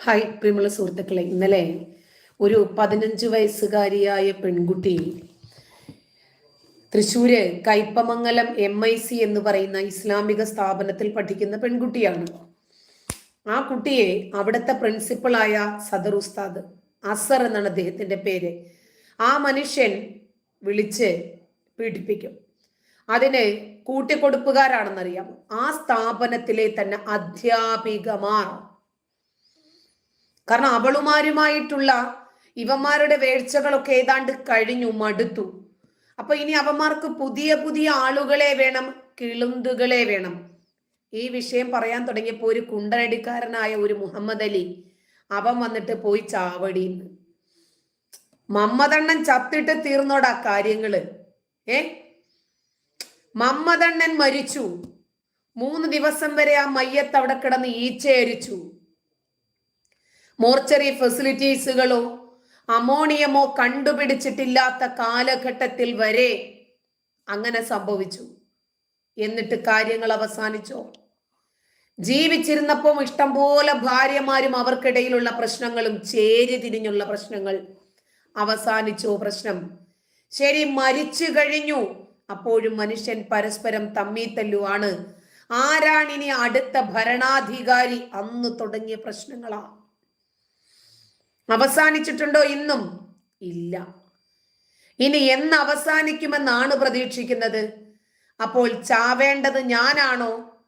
Hi പ്രിയമുള്ള സുഹൃത്തുക്കളെ. ഇന്നലെ ഒരു പതിനഞ്ച് വയസ്സുകാരിയായ പെൺകുട്ടി Thrissur Kaipamangalam M I C എന്ന് പറയുന്ന ഇസ്ലാമിക സ്ഥാപനത്തിൽ പഠിക്കുന്ന പെൺകുട്ടിയാണ്. ആ കുട്ടിയെ അവിടുത്തെ പ്രിൻസിപ്പളായ സദർ ഉസ്താദ് അസർ എന്നാണ് അദ്ദേഹത്തിന്റെ പേര്. ആ മനുഷ്യൻ വിളിച്ച് പീഡിപ്പിക്കും. അതിന് കൂട്ടിക്കൊടുപ്പുകാരാണെന്നറിയാം ആ സ്ഥാപനത്തിലെ തന്നെ അധ്യാപികമാർ കാരണം അവളുമാരുമായിട്ടുള്ള ഇവന്മാരുടെ വേഴ്ചകളൊക്കെ ഏതാണ്ട് കഴിഞ്ഞു മടുത്തു. അപ്പൊ ഇനി അവന്മാർക്ക് പുതിയ പുതിയ ആളുകളെ വേണം കിളുന്തുകളെ വേണം. ഈ വിഷയം പറയാൻ തുടങ്ങിയപ്പോ ഒരു കുണ്ടനടിക്കാരനായ ഒരു മുഹമ്മദ് അലി അവൻ വന്നിട്ട് പോയി ചാവടിന്ന്. മമ്മതണ്ണൻ ചത്തിട്ട് തീർന്നോടാ കാര്യങ്ങൾ. ഏ? മമ്മതണ്ണൻ മരിച്ചു. മൂന്ന് ദിവസം വരെ ആ മയ്യത്ത് അവിടെ കിടന്ന് ഈച്ചയരിച്ചു. മോർച്ചറി ഫെസിലിറ്റീസുകളോ അമോണിയമോ കണ്ടുപിടിച്ചിട്ടില്ലാത്ത കാലഘട്ടത്തിൽ വരെ അങ്ങനെ സംഭവിച്ചു. എന്നിട്ട് കാര്യങ്ങൾ അവസാനിച്ചോ. ജീവിച്ചിരുന്നപ്പോൾ ഇഷ്ടംപോലെ ഭാര്യമാരും അവർക്കിടയിലുള്ള പ്രശ്നങ്ങളും ചേരി തിരിഞ്ഞുള്ള പ്രശ്നങ്ങൾ അവസാനിച്ചോ. പ്രശ്നം ശരി മരിച്ചു കഴിഞ്ഞു. അപ്പോഴും മനുഷ്യൻ പരസ്പരം തമ്മിത്തല്ലുവാണ്. ആരാണിനി അടുത്ത ഭരണാധികാരി? അന്ന് തുടങ്ങിയ പ്രശ്നങ്ങളാ. അവസാനിച്ചിട്ടുണ്ടോ ഇന്നും? ഇല്ല. ഇനി എന്ന് അവസാനിക്കുമെന്നാണ് പ്രതീക്ഷിക്കുന്നത്. അപ്പോൾ ചാവേണ്ടത് ഞാനാണോ?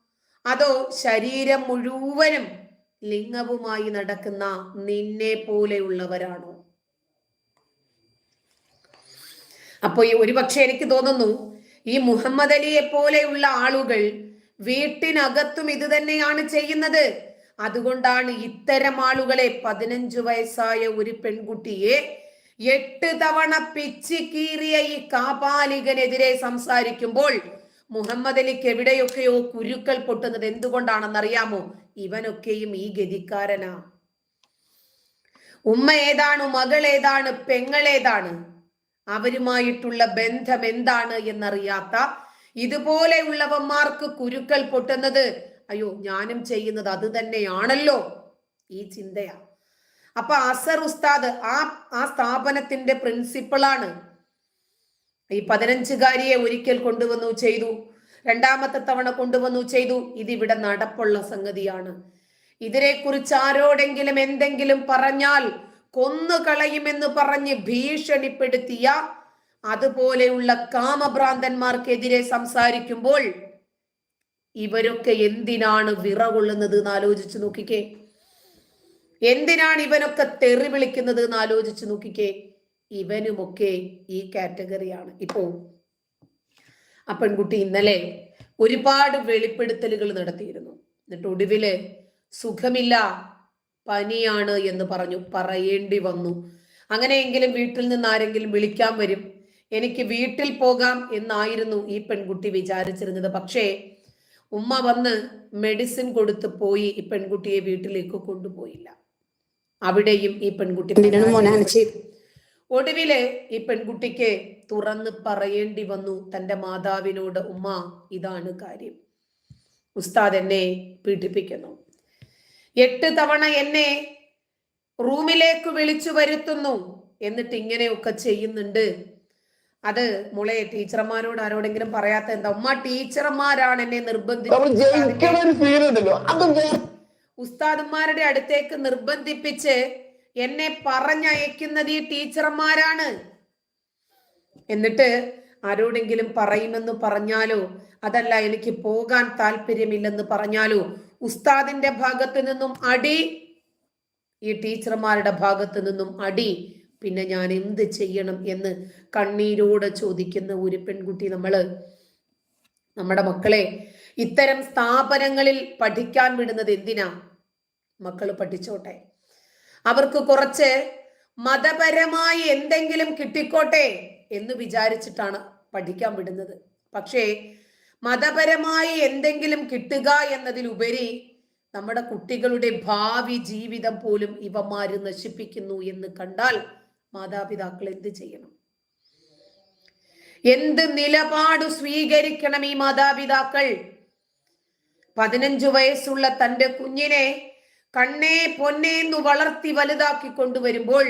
അതോ ശരീരം മുഴുവനും ലിംഗവുമായി നടക്കുന്ന നിന്നെ പോലെയുള്ളവരാണോ? അപ്പോ ഈ ഒരുപക്ഷെ എനിക്ക് തോന്നുന്നു ഈ മുഹമ്മദ് അലിയെ പോലെയുള്ള ആളുകൾ വീട്ടിനകത്തും ഇത് തന്നെയാണ് ചെയ്യുന്നത്. അതുകൊണ്ടാണ് ഇത്തരം ആളുകളെ പതിനഞ്ചു വയസ്സായ ഒരു പെൺകുട്ടിയെ എട്ട് തവണ പിച്ചി കീറിയ ഈ കാപാലികനെതിരെ സംസാരിക്കുമ്പോൾ മുഹമ്മദ് അലിക്ക് എവിടെയൊക്കെയോ കുരുക്കൾ പൊട്ടുന്നത് എന്തുകൊണ്ടാണെന്നറിയാമോ? ഇവനൊക്കെയും ഈ ഗതിക്കാരനാ. ഉമ്മ ഏതാണ് മകൾ ഏതാണ് പെങ്ങളേതാണ് അവരുമായിട്ടുള്ള ബന്ധം എന്താണ് എന്നറിയാത്ത ഇതുപോലെയുള്ളവന്മാർക്ക് കുരുക്കൾ പൊട്ടുന്നത് അയ്യോ ഞാനും ചെയ്യുന്നത് അത് തന്നെയാണല്ലോ. ഈ ചിന്തയാ. അപ്പൊ അസർ ഉസ്താദ് ആ ആ സ്ഥാപനത്തിന്റെ പ്രിൻസിപ്പളാണ് ഈ പതിനഞ്ചുകാരിയെ ഒരിക്കൽ കൊണ്ടുവന്നു ചെയ്തു. രണ്ടാമത്തെ തവണ കൊണ്ടുവന്നു ചെയ്തു. ഇതിവിടെ നടപ്പുള്ള സംഗതിയാണ്. ഇതിനെക്കുറിച്ച് ആരോടെങ്കിലും എന്തെങ്കിലും പറഞ്ഞാൽ കൊന്നു കളയുമെന്ന് പറഞ്ഞ് ഭീഷണിപ്പെടുത്തിയ അതുപോലെയുള്ള കാമഭ്രാന്തന്മാർക്കെതിരെ സംസാരിക്കുമ്പോൾ ഇവരൊക്കെ എന്തിനാണ് വിറകൊള്ളുന്നത് എന്ന് ആലോചിച്ച് നോക്കിക്കേ. എന്തിനാണ് ഇവനൊക്കെ തെറി വിളിക്കുന്നത് എന്ന് ആലോചിച്ച് നോക്കിക്കേ. ഇവനുമൊക്കെ ഈ കാറ്റഗറിയാണ് ഇപ്പോ ആ പെൺകുട്ടി ഇന്നലെ ഒരുപാട് വെളിപ്പെടുത്തലുകൾ നടത്തിയിരുന്നു. എന്നിട്ട് ഒടുവിൽ സുഖമില്ല പനിയാണ് എന്ന് പറഞ്ഞു പറയേണ്ടി വന്നു. അങ്ങനെയെങ്കിലും വീട്ടിൽ നിന്ന് ആരെങ്കിലും വിളിക്കാൻ വരും. എനിക്ക് വീട്ടിൽ പോകാം എന്നായിരുന്നു ഈ പെൺകുട്ടി വിചാരിച്ചിരുന്നത്. പക്ഷേ ഉമ്മ വന്ന് മെഡിസിൻ കൊടുത്ത് പോയി ഈ പെൺകുട്ടിയെ വീട്ടിലേക്ക് കൊണ്ടുപോയില്ല. അവിടെയും ഈ പെൺകുട്ടി ഒടുവിലെ ഈ പെൺകുട്ടിക്ക് തുറന്ന് പറയേണ്ടി വന്നു. തന്റെ മാതാവിനോട് ഉമ്മ ഇതാണ് കാര്യം. ഉസ്താദ് എന്നെ പീഡിപ്പിക്കുന്നു. എട്ട് തവണ എന്നെ റൂമിലേക്ക് വിളിച്ചു വരുത്തുന്നു. എന്നിട്ട് ഇങ്ങനെയൊക്കെ ചെയ്യുന്നുണ്ട്. അത് മുളെ ടീച്ചർമാരോട് ആരോടെങ്കിലും പറയാത്ത എന്താ? ഉമ്മ ടീച്ചർമാരാണ് എന്നെ നിർബന്ധിച്ചത് ഉസ്താദന്മാരുടെ അടുത്തേക്ക് നിർബന്ധിപ്പിച്ച് എന്നെ പറഞ്ഞയക്കുന്നത് ഈ ടീച്ചർമാരാണ്. എന്നിട്ട് ആരോടെങ്കിലും പറയുമെന്ന് പറഞ്ഞാലോ? അതല്ല എനിക്ക് പോകാൻ താല്പര്യമില്ലെന്ന് പറഞ്ഞാലോ? ഉസ്താദിന്റെ ഭാഗത്ത് നിന്നും അടി ഈ ടീച്ചർമാരുടെ ഭാഗത്ത് നിന്നും അടി. പിന്നെ ഞാൻ എന്ത് ചെയ്യണം എന്ന് കണ്ണീരോടെ ചോദിക്കുന്ന ഒരു പെൺകുട്ടി നമ്മൾ നമ്മുടെ മക്കളെ ഇത്തരം സ്ഥാപനങ്ങളിൽ പഠിക്കാൻ വിടുന്നത് എന്തിനാ? മക്കൾ പഠിച്ചോട്ടെ. അവർക്ക് കുറച്ച് മതപരമായി എന്തെങ്കിലും കിട്ടിക്കോട്ടെ എന്ന് വിചാരിച്ചിട്ടാണ് പഠിക്കാൻ വിടുന്നത്. പക്ഷേ മതപരമായി എന്തെങ്കിലും കിട്ടുക എന്നതിലുപരി നമ്മുടെ കുട്ടികളുടെ ഭാവി ജീവിതം പോലും ഇവന്മാര് നശിപ്പിക്കുന്നു എന്ന് കണ്ടാൽ മാതാപിതാക്കൾ എന്ത് ചെയ്യണം? എന്ത് നിലപാട് സ്വീകരിക്കണം ഈ മാതാപിതാക്കൾ? പതിനഞ്ചു വയസ്സുള്ള തന്റെ കുഞ്ഞിനെ കണ്ണേ പൊന്നേ എന്ന് വളർത്തി വലുതാക്കി കൊണ്ടുവരുമ്പോൾ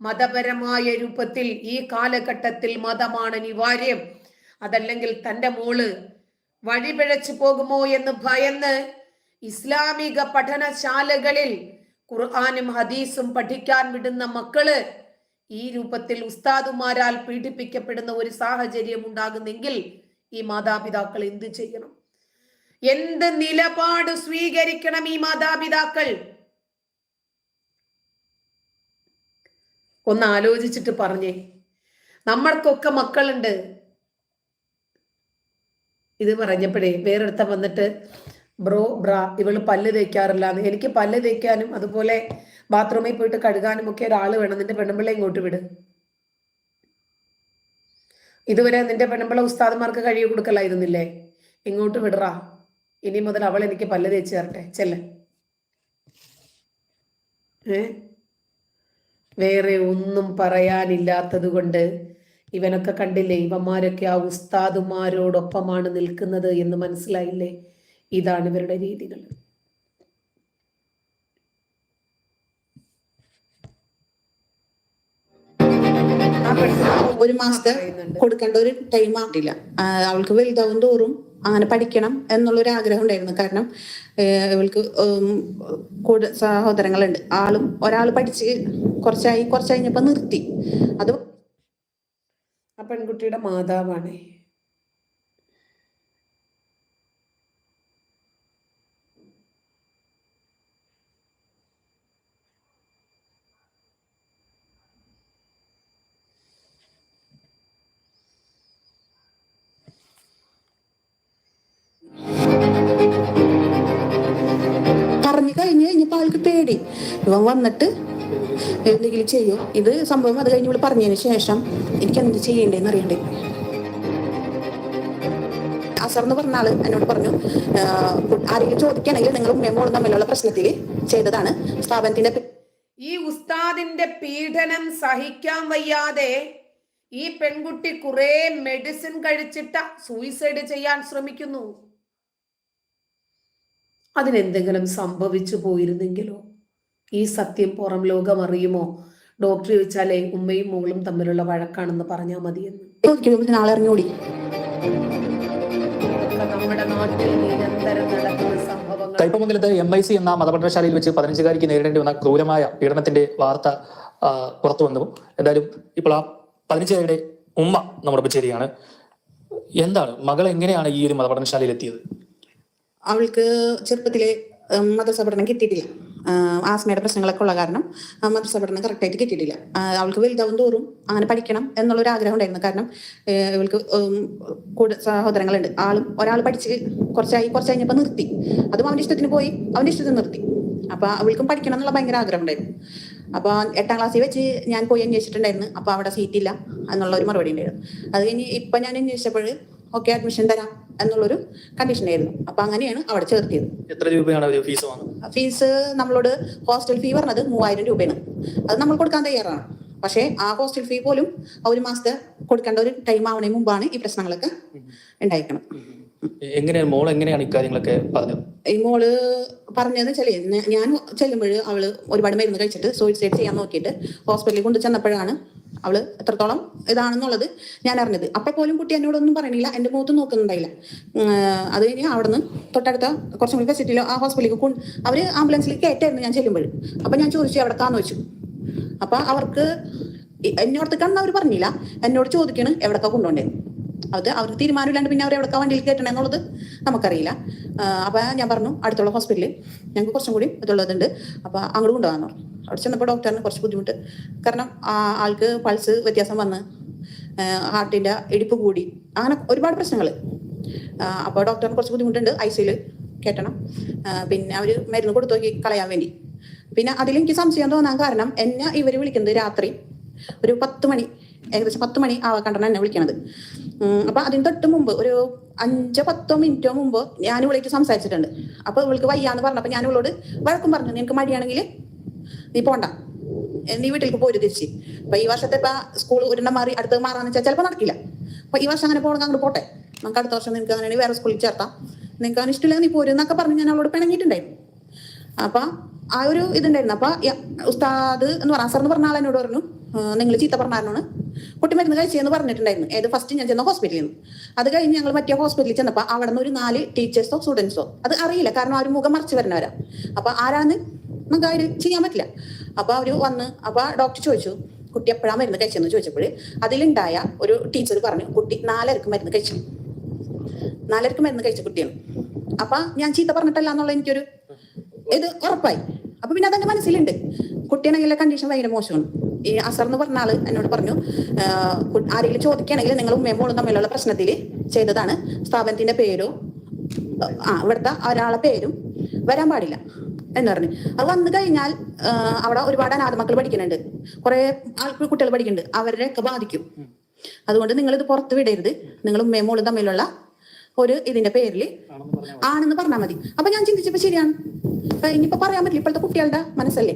മതപരമായ രൂപത്തിൽ ഈ കാലഘട്ടത്തിൽ മതമാണ് അനിവാര്യം. അതല്ലെങ്കിൽ തന്റെ മോൾ വഴിപിഴച്ചു പോകുമോ എന്ന് ഭയന്ന് ഇസ്ലാമിക പഠനശാലകളിൽ ഖുർആാനും ഹദീസും പഠിക്കാൻ വിടുന്ന മക്കൾ ഈ രൂപത്തിൽ ഉസ്താദുമാരാൽ പീഡിപ്പിക്കപ്പെടുന്ന ഒരു സാഹചര്യം ഉണ്ടാകുന്നെങ്കിൽ ഈ മാതാപിതാക്കൾ എന്ത് ചെയ്യണം? എന്ത് നിലപാട് സ്വീകരിക്കണം ഈ മാതാപിതാക്കൾ? ഒന്ന് ആലോചിച്ചിട്ട് പറഞ്ഞേ. നമ്മൾക്കൊക്കെ മക്കളുണ്ട്. ഇത് പറഞ്ഞപ്പോഴേ വേറെടുത്ത വന്നിട്ട് ബ്രോ ബ്രാ ഇവൾ പല്ല് തേക്കാറില്ല എനിക്ക് പല്ല് തേക്കാനും അതുപോലെ ബാത്റൂമിൽ പോയിട്ട് കഴുകാനും ഒക്കെ ഒരാൾ വേണം. നിന്റെ പെണ്ണുമ്പിള്ള ഇങ്ങോട്ട് വിട്. ഇതുവരെ നിന്റെ പെണ്ണുമ്പിള്ള ഉസ്താദന്മാർക്ക് കഴിയ കൊടുക്കലായിരുന്നില്ലേ? ഇങ്ങോട്ട് വിടറാ. ഇനി മുതൽ അവൾ എനിക്ക് പല്ല് തേച്ച് തരട്ടെ. ചെല്ല. വേറെ ഒന്നും പറയാനില്ലാത്തത് കൊണ്ട് ഇവനൊക്കെ കണ്ടില്ലേ? ഇവന്മാരൊക്കെ ആ ഉസ്താദുമാരോടൊപ്പമാണ് നിൽക്കുന്നത് എന്ന് മനസ്സിലായില്ലേ? ഇതാണ് ഇവരുടെ രീതികൾ. ഒരു മാസത്തെ. കൊടുക്കേണ്ട ഒരു ടൈം ആയിട്ടില്ല അവൾക്ക് വലുതാവും തോറും അങ്ങനെ പഠിക്കണം എന്നുള്ളൊരു ആഗ്രഹം ഉണ്ടായിരുന്നു. കാരണം ഇവൾക്ക് കൂടെ സഹോദരങ്ങളുണ്ട്. ആളും ഒരാൾ പഠിച്ച് കുറച്ചായി കുറച്ച് കഴിഞ്ഞപ്പോ നിർത്തി. അത് ആ പെൺകുട്ടിയുടെ മാതാവാണ്. ആൾക്ക് പേടി. ഇവൻ വന്നിട്ട് എന്തെങ്കിലും ചെയ്യും? ഇത് സംഭവം അത് കഴിഞ്ഞ് ഇവിടെ പറഞ്ഞതിന് ശേഷം എനിക്ക് എന്ത് ചെയ്യണ്ടേന്ന് അറിയണ്ടേ? അസർ എന്ന് പറഞ്ഞ എന്നോട് പറഞ്ഞു ആരെങ്കിലും ചോദിക്കുകയാണെങ്കിൽ നിങ്ങൾ ഉമ്മയും മോളും തമ്മിലുള്ള പ്രശ്നത്തിൽ ചെയ്തതാണ് സ്ഥാപനത്തിന്റെ ഈ ഉസ്താദിന്റെ പീഡനം സഹിക്കാൻ വയ്യാതെ ഈ പെൺകുട്ടി കുറെ മെഡിസിൻ കഴിച്ചിട്ട് സൂയിസൈഡ് ചെയ്യാൻ ശ്രമിക്കുന്നു. അതിനെന്തെങ്കിലും സംഭവിച്ചു പോയിരുന്നെങ്കിലോ? ഈ സത്യം പുറം ലോകം അറിയുമോ ഡോക്ടർ ചോദിച്ചാലേ ഉമ്മയും മോളും തമ്മിലുള്ള വഴക്കാണെന്ന് പറഞ്ഞാൽ മതിയെന്ന്. നാളെ ഇറങ്ങി ഓടി നമ്മുടെ നാട്ടിൽ നിരന്തരം നടക്കുന്ന സംഭവങ്ങൾ കയ്പമംഗലത്ത് എം ഐ സി എന്ന മതപഠനശാലയിൽ വെച്ച് പതിനഞ്ചുകാരിക്ക് നേരിടേണ്ടി വന്ന ക്രൂരമായ പീഡനത്തിന്റെ വാർത്ത പുറത്തു വന്നു. എന്തായാലും ഇപ്പോൾ ആ പതിനഞ്ചുകാരുടെ ഉമ്മ നമ്മുടെ ബച്ചേരിയാണ് എന്താണ്? മകൾ എങ്ങനെയാണ് ഈ ഒരു മതപഠനശാലയിൽ എത്തിയത്? അവൾക്ക് ചെറുപ്പത്തിലെ മദ്രസ പഠനം കിട്ടിയിട്ടില്ല. ആസ്മയുടെ പ്രശ്നങ്ങളൊക്കെ ഉള്ള കാരണം മദ്രസ പഠനം കറക്റ്റായിട്ട് കിട്ടിയിട്ടില്ല. അവൾക്ക് വലുതാവും തോറും അങ്ങനെ പഠിക്കണം എന്നുള്ള ഒരു ആഗ്രഹം ഉണ്ടായിരുന്നു. കാരണം ഇവൾക്ക് കൂടുതൽ കൂടെ സഹോദരങ്ങളുണ്ട്. ആളും ഒരാൾ പഠിച്ച് കുറച്ചായി കുറച്ച് കഴിഞ്ഞപ്പോൾ നിർത്തി. അതും അവന്റെ ഇഷ്ടത്തിന് പോയി അവന്റെ ഇഷ്ടത്തിന് നിർത്തി. അപ്പൊ അവൾക്കും പഠിക്കണം എന്നുള്ള ഭയങ്കര ആഗ്രഹം ഉണ്ടായിരുന്നു. അപ്പൊ എട്ടാം ക്ലാസ്സിൽ വെച്ച് ഞാൻ പോയി അന്വേഷിച്ചിട്ടുണ്ടായിരുന്നു. അപ്പൊ അവിടെ സീറ്റ് ഇല്ല എന്നുള്ള ഒരു മറുപടി ഉണ്ടായിരുന്നു. അത് കഴിഞ്ഞ് ഇപ്പൊ ഞാൻ അന്വേഷിച്ചപ്പോൾ ഓക്കെ അഡ്മിഷൻ തരാം എന്നുള്ളൊരു കണ്ടീഷൻ ആയിരുന്നു. അപ്പൊ അങ്ങനെയാണ് അവിടെ ചേർത്തിയത്. എത്ര രൂപയാണ് ഫീസ് വാങ്ങുന്നത്? ഫീസ് നമ്മളോട് ഹോസ്റ്റൽ ഫീ പറഞ്ഞത് മൂവായിരം രൂപയാണ്. അത് നമ്മൾ കൊടുക്കാൻ തയ്യാറാണ്. പക്ഷേ ആ ഹോസ്റ്റൽ ഫീ പോലും ഒരു മാസത്തെ കൊടുക്കേണ്ട ഒരു ടൈം ആവണേ മുമ്പാണ് ഈ പ്രശ്നങ്ങളൊക്കെ ഉണ്ടായിരിക്കണം എങ്ങനെയാണ് മോൾ എങ്ങനെയാണ് ഇക്കാര്യങ്ങളൊക്കെ പറഞ്ഞത്? ഈ മോൾ പറഞ്ഞതെന്ന് വെച്ചാൽ ഞാൻ ചെല്ലുമ്പോൾ അവൾ ഒരുപാട് മരുന്ന് കഴിച്ചിട്ട് സൂയിസൈഡ് ചെയ്യാൻ നോക്കിയിട്ട് ഹോസ്പിറ്റലിൽ കൊണ്ട് ചെന്നപ്പോഴാണ് അവൾ എത്രത്തോളം ഇതാണെന്നുള്ളത് ഞാൻ അറിഞ്ഞത്. അപ്പൊ പോലും കുട്ടി എന്നോടൊന്നും പറയണില്ല എന്റെ മുഖത്ത് നോക്കുന്നുണ്ടായില്ല. അത് കഴിഞ്ഞ് അവിടുന്ന് തൊട്ടടുത്ത കുറച്ചും കൂടി ഫെസിലിറ്റിയിലോ ആ ഹോസ്പിറ്റലിലേക്ക് കൊണ്ട് അവർ ആംബുലൻസിൽ കയറ്റായിരുന്നു ഞാൻ ചെല്ലുമ്പോൾ അപ്പൊ ഞാൻ ചോദിച്ചു എവിടക്കാന്ന്? വെച്ചു അപ്പൊ അവർക്ക് എന്നോടത്തേക്കാണെന്ന് അവർ പറഞ്ഞില്ല എന്നോട് ചോദിക്കണ് എവിടക്കാ കൊണ്ടുപോണ്ടേ അത് അവർക്ക് തീരുമാനമില്ലാണ്ട് പിന്നെ അവരെ എവിടെ വണ്ടിയിൽ കയറ്റണേ എന്നുള്ളത് നമുക്കറിയില്ല. അപ്പോൾ അപ്പൊ ഞാൻ പറഞ്ഞു അടുത്തുള്ള ഹോസ്പിറ്റലിൽ ഞങ്ങൾക്ക് കുറച്ചും കൂടി ഇതുള്ളതുണ്ട്. അപ്പൊ അങ്ങോട്ട് പറഞ്ഞു. അവിടെ ചെന്നപ്പോൾ ഡോക്ടറിന് കുറച്ച് ബുദ്ധിമുട്ട്. കാരണം ആൾക്ക് പൾസ് വ്യത്യാസം വന്ന് ഹാർട്ടിന്റെ ഇടിപ്പ് കൂടി. അങ്ങനെ ഒരുപാട് പ്രശ്നങ്ങൾ അപ്പോൾ ഡോക്ടറിന് കുറച്ച് ബുദ്ധിമുട്ടുണ്ട്. ഐ സിയിൽ കയറ്റണം. പിന്നെ അവർ മരുന്ന് കൊടുത്തു നോക്കി കളയാൻ വേണ്ടി. പിന്നെ അതിലെനിക്ക് സംശയം തോന്നാൻ കാരണം എന്നെ ഇവർ വിളിക്കുന്നത് രാത്രി ഒരു പത്ത് മണി ഏകദേശം പത്ത് മണി ആവാ കണ്ടാണ് എന്നെ വിളിക്കണത്. അപ്പൊ അതിന് തൊട്ട് മുമ്പ് ഒരു അഞ്ചോ പത്തോ മിനിറ്റോ മുമ്പ് ഞാൻ ഇവളേക്ക് സംസാരിച്ചിട്ടുണ്ട്. അപ്പൊ ഇവൾക്ക് വയ്യാന്ന് പറഞ്ഞപ്പോ ഞാൻ ഇവളോട് വഴക്കും പറഞ്ഞു നിനക്ക് മടിയാണെങ്കിൽ നീ പോണ്ട. നീ വീട്ടിലേക്ക് പോര് തിരിച്ച്. അപ്പൊ ഈ വർഷത്തെ ഇപ്പൊ സ്കൂൾ ഒരെണ്ണം മാറി അടുത്ത് മാറാന്ന് വെച്ചാൽ ചിലപ്പോൾ നടക്കില്ല. അപ്പൊ ഈ വർഷം അങ്ങനെ പോകണമെങ്കിൽ അങ്ങോട്ട് പോട്ടെ. നമുക്ക് അടുത്ത വർഷം നിനക്ക് അങ്ങനെ വേറെ സ്കൂളിൽ ചേർത്താം. നിനക്ക് അങ്ങനെ ഇഷ്ടമില്ലെങ്കിൽ നീ പോരും എന്നൊക്കെ പറഞ്ഞ് ഞാൻ അവളോട് പിണങ്ങിയിട്ടുണ്ടായിരുന്നു. അപ്പൊ ആ ഒരു ഇതുണ്ടായിരുന്നു. അപ്പൊ ഉസ്താദ് എന്ന് പറഞ്ഞ അസർ എന്ന് പറഞ്ഞ ആൾ പറഞ്ഞു നിങ്ങൾ ചീത്ത പറഞ്ഞാലാണ് കുട്ടി മരുന്ന് കഴിച്ചെന്ന് പറഞ്ഞിട്ടുണ്ടായിരുന്നു. ഏത് ഫസ്റ്റ് ഞാൻ ചെന്ന ഹോസ്പിറ്റലിൽ നിന്ന്. അത് കഴിഞ്ഞ് ഞങ്ങൾ മറ്റേ ഹോസ്പിറ്റലിൽ ചെന്നപ്പോൾ അവിടെ നിന്ന് ഒരു നാല് ടീച്ചേഴ്സോ സ്റ്റുഡൻസോ അത് അറിയില്ല. കാരണം ആ ഒരു മുഖം മറിച്ച് വരുന്നവരാ അപ്പൊ ആരാന്ന് നമുക്ക് അവർ ചെയ്യാൻ പറ്റില്ല. അപ്പൊ അവർ വന്ന് അപ്പൊ ഡോക്ടർ ചോദിച്ചു കുട്ടി എപ്പോഴാ മരുന്ന് കഴിച്ചെന്ന്? ചോദിച്ചപ്പോൾ അതിലുണ്ടായ ഒരു ടീച്ചർ പറഞ്ഞു കുട്ടി നാലരക്ക് മരുന്ന് കഴിച്ചു. നാലരക്ക് മരുന്ന് കഴിച്ച കുട്ടിയാണ്. അപ്പൊ ഞാൻ ചീത്ത പറഞ്ഞിട്ടല്ല എന്നുള്ള എനിക്കൊരു ഇത് ഉറപ്പായി. അപ്പൊ പിന്നെ അതെന്റെ മനസ്സിലുണ്ട്. കുട്ടിയാണെങ്കിലെ കണ്ടീഷൻ ഭയങ്കര മോശമാണ്. ഈ അസർ എന്ന് പറഞ്ഞ ആൾ എന്നോട് പറഞ്ഞു ആരെങ്കിലും ചോദിക്കുകയാണെങ്കിൽ നിങ്ങൾ ഉമ്മയും മോളും തമ്മിലുള്ള പ്രശ്നത്തിൽ ചെയ്തതാണ്. സ്ഥാപനത്തിന്റെ പേരോ ആ ഇവിടുത്തെ ഒരാളെ പേരും വരാൻ പാടില്ല. എന്ന് പറഞ്ഞു. അത് വന്നു കഴിഞ്ഞാൽ അവിടെ ഒരുപാട് അനാഥമക്കൾ പഠിക്കുന്നുണ്ട്. കുറെ ആൾക്ക് കുട്ടികൾ പഠിക്കുന്നുണ്ട്. അവരെയൊക്കെ ബാധിക്കും. അതുകൊണ്ട് നിങ്ങൾ ഇത് പുറത്ത് വിടരുത്. നിങ്ങൾ ഉമ്മയും മോളും തമ്മിലുള്ള ഒരു ഇതിന്റെ പേരിൽ ആണെന്ന് പറഞ്ഞാൽ മതി. അപ്പൊ ഞാൻ ചിന്തിച്ചപ്പോ ശരിയാണ്. അപ്പൊ ഇനിയിപ്പോ പറയാൻ പറ്റില്ല. ഇപ്പോഴത്തെ കുട്ടികളുടെ മനസ്സല്ലേ?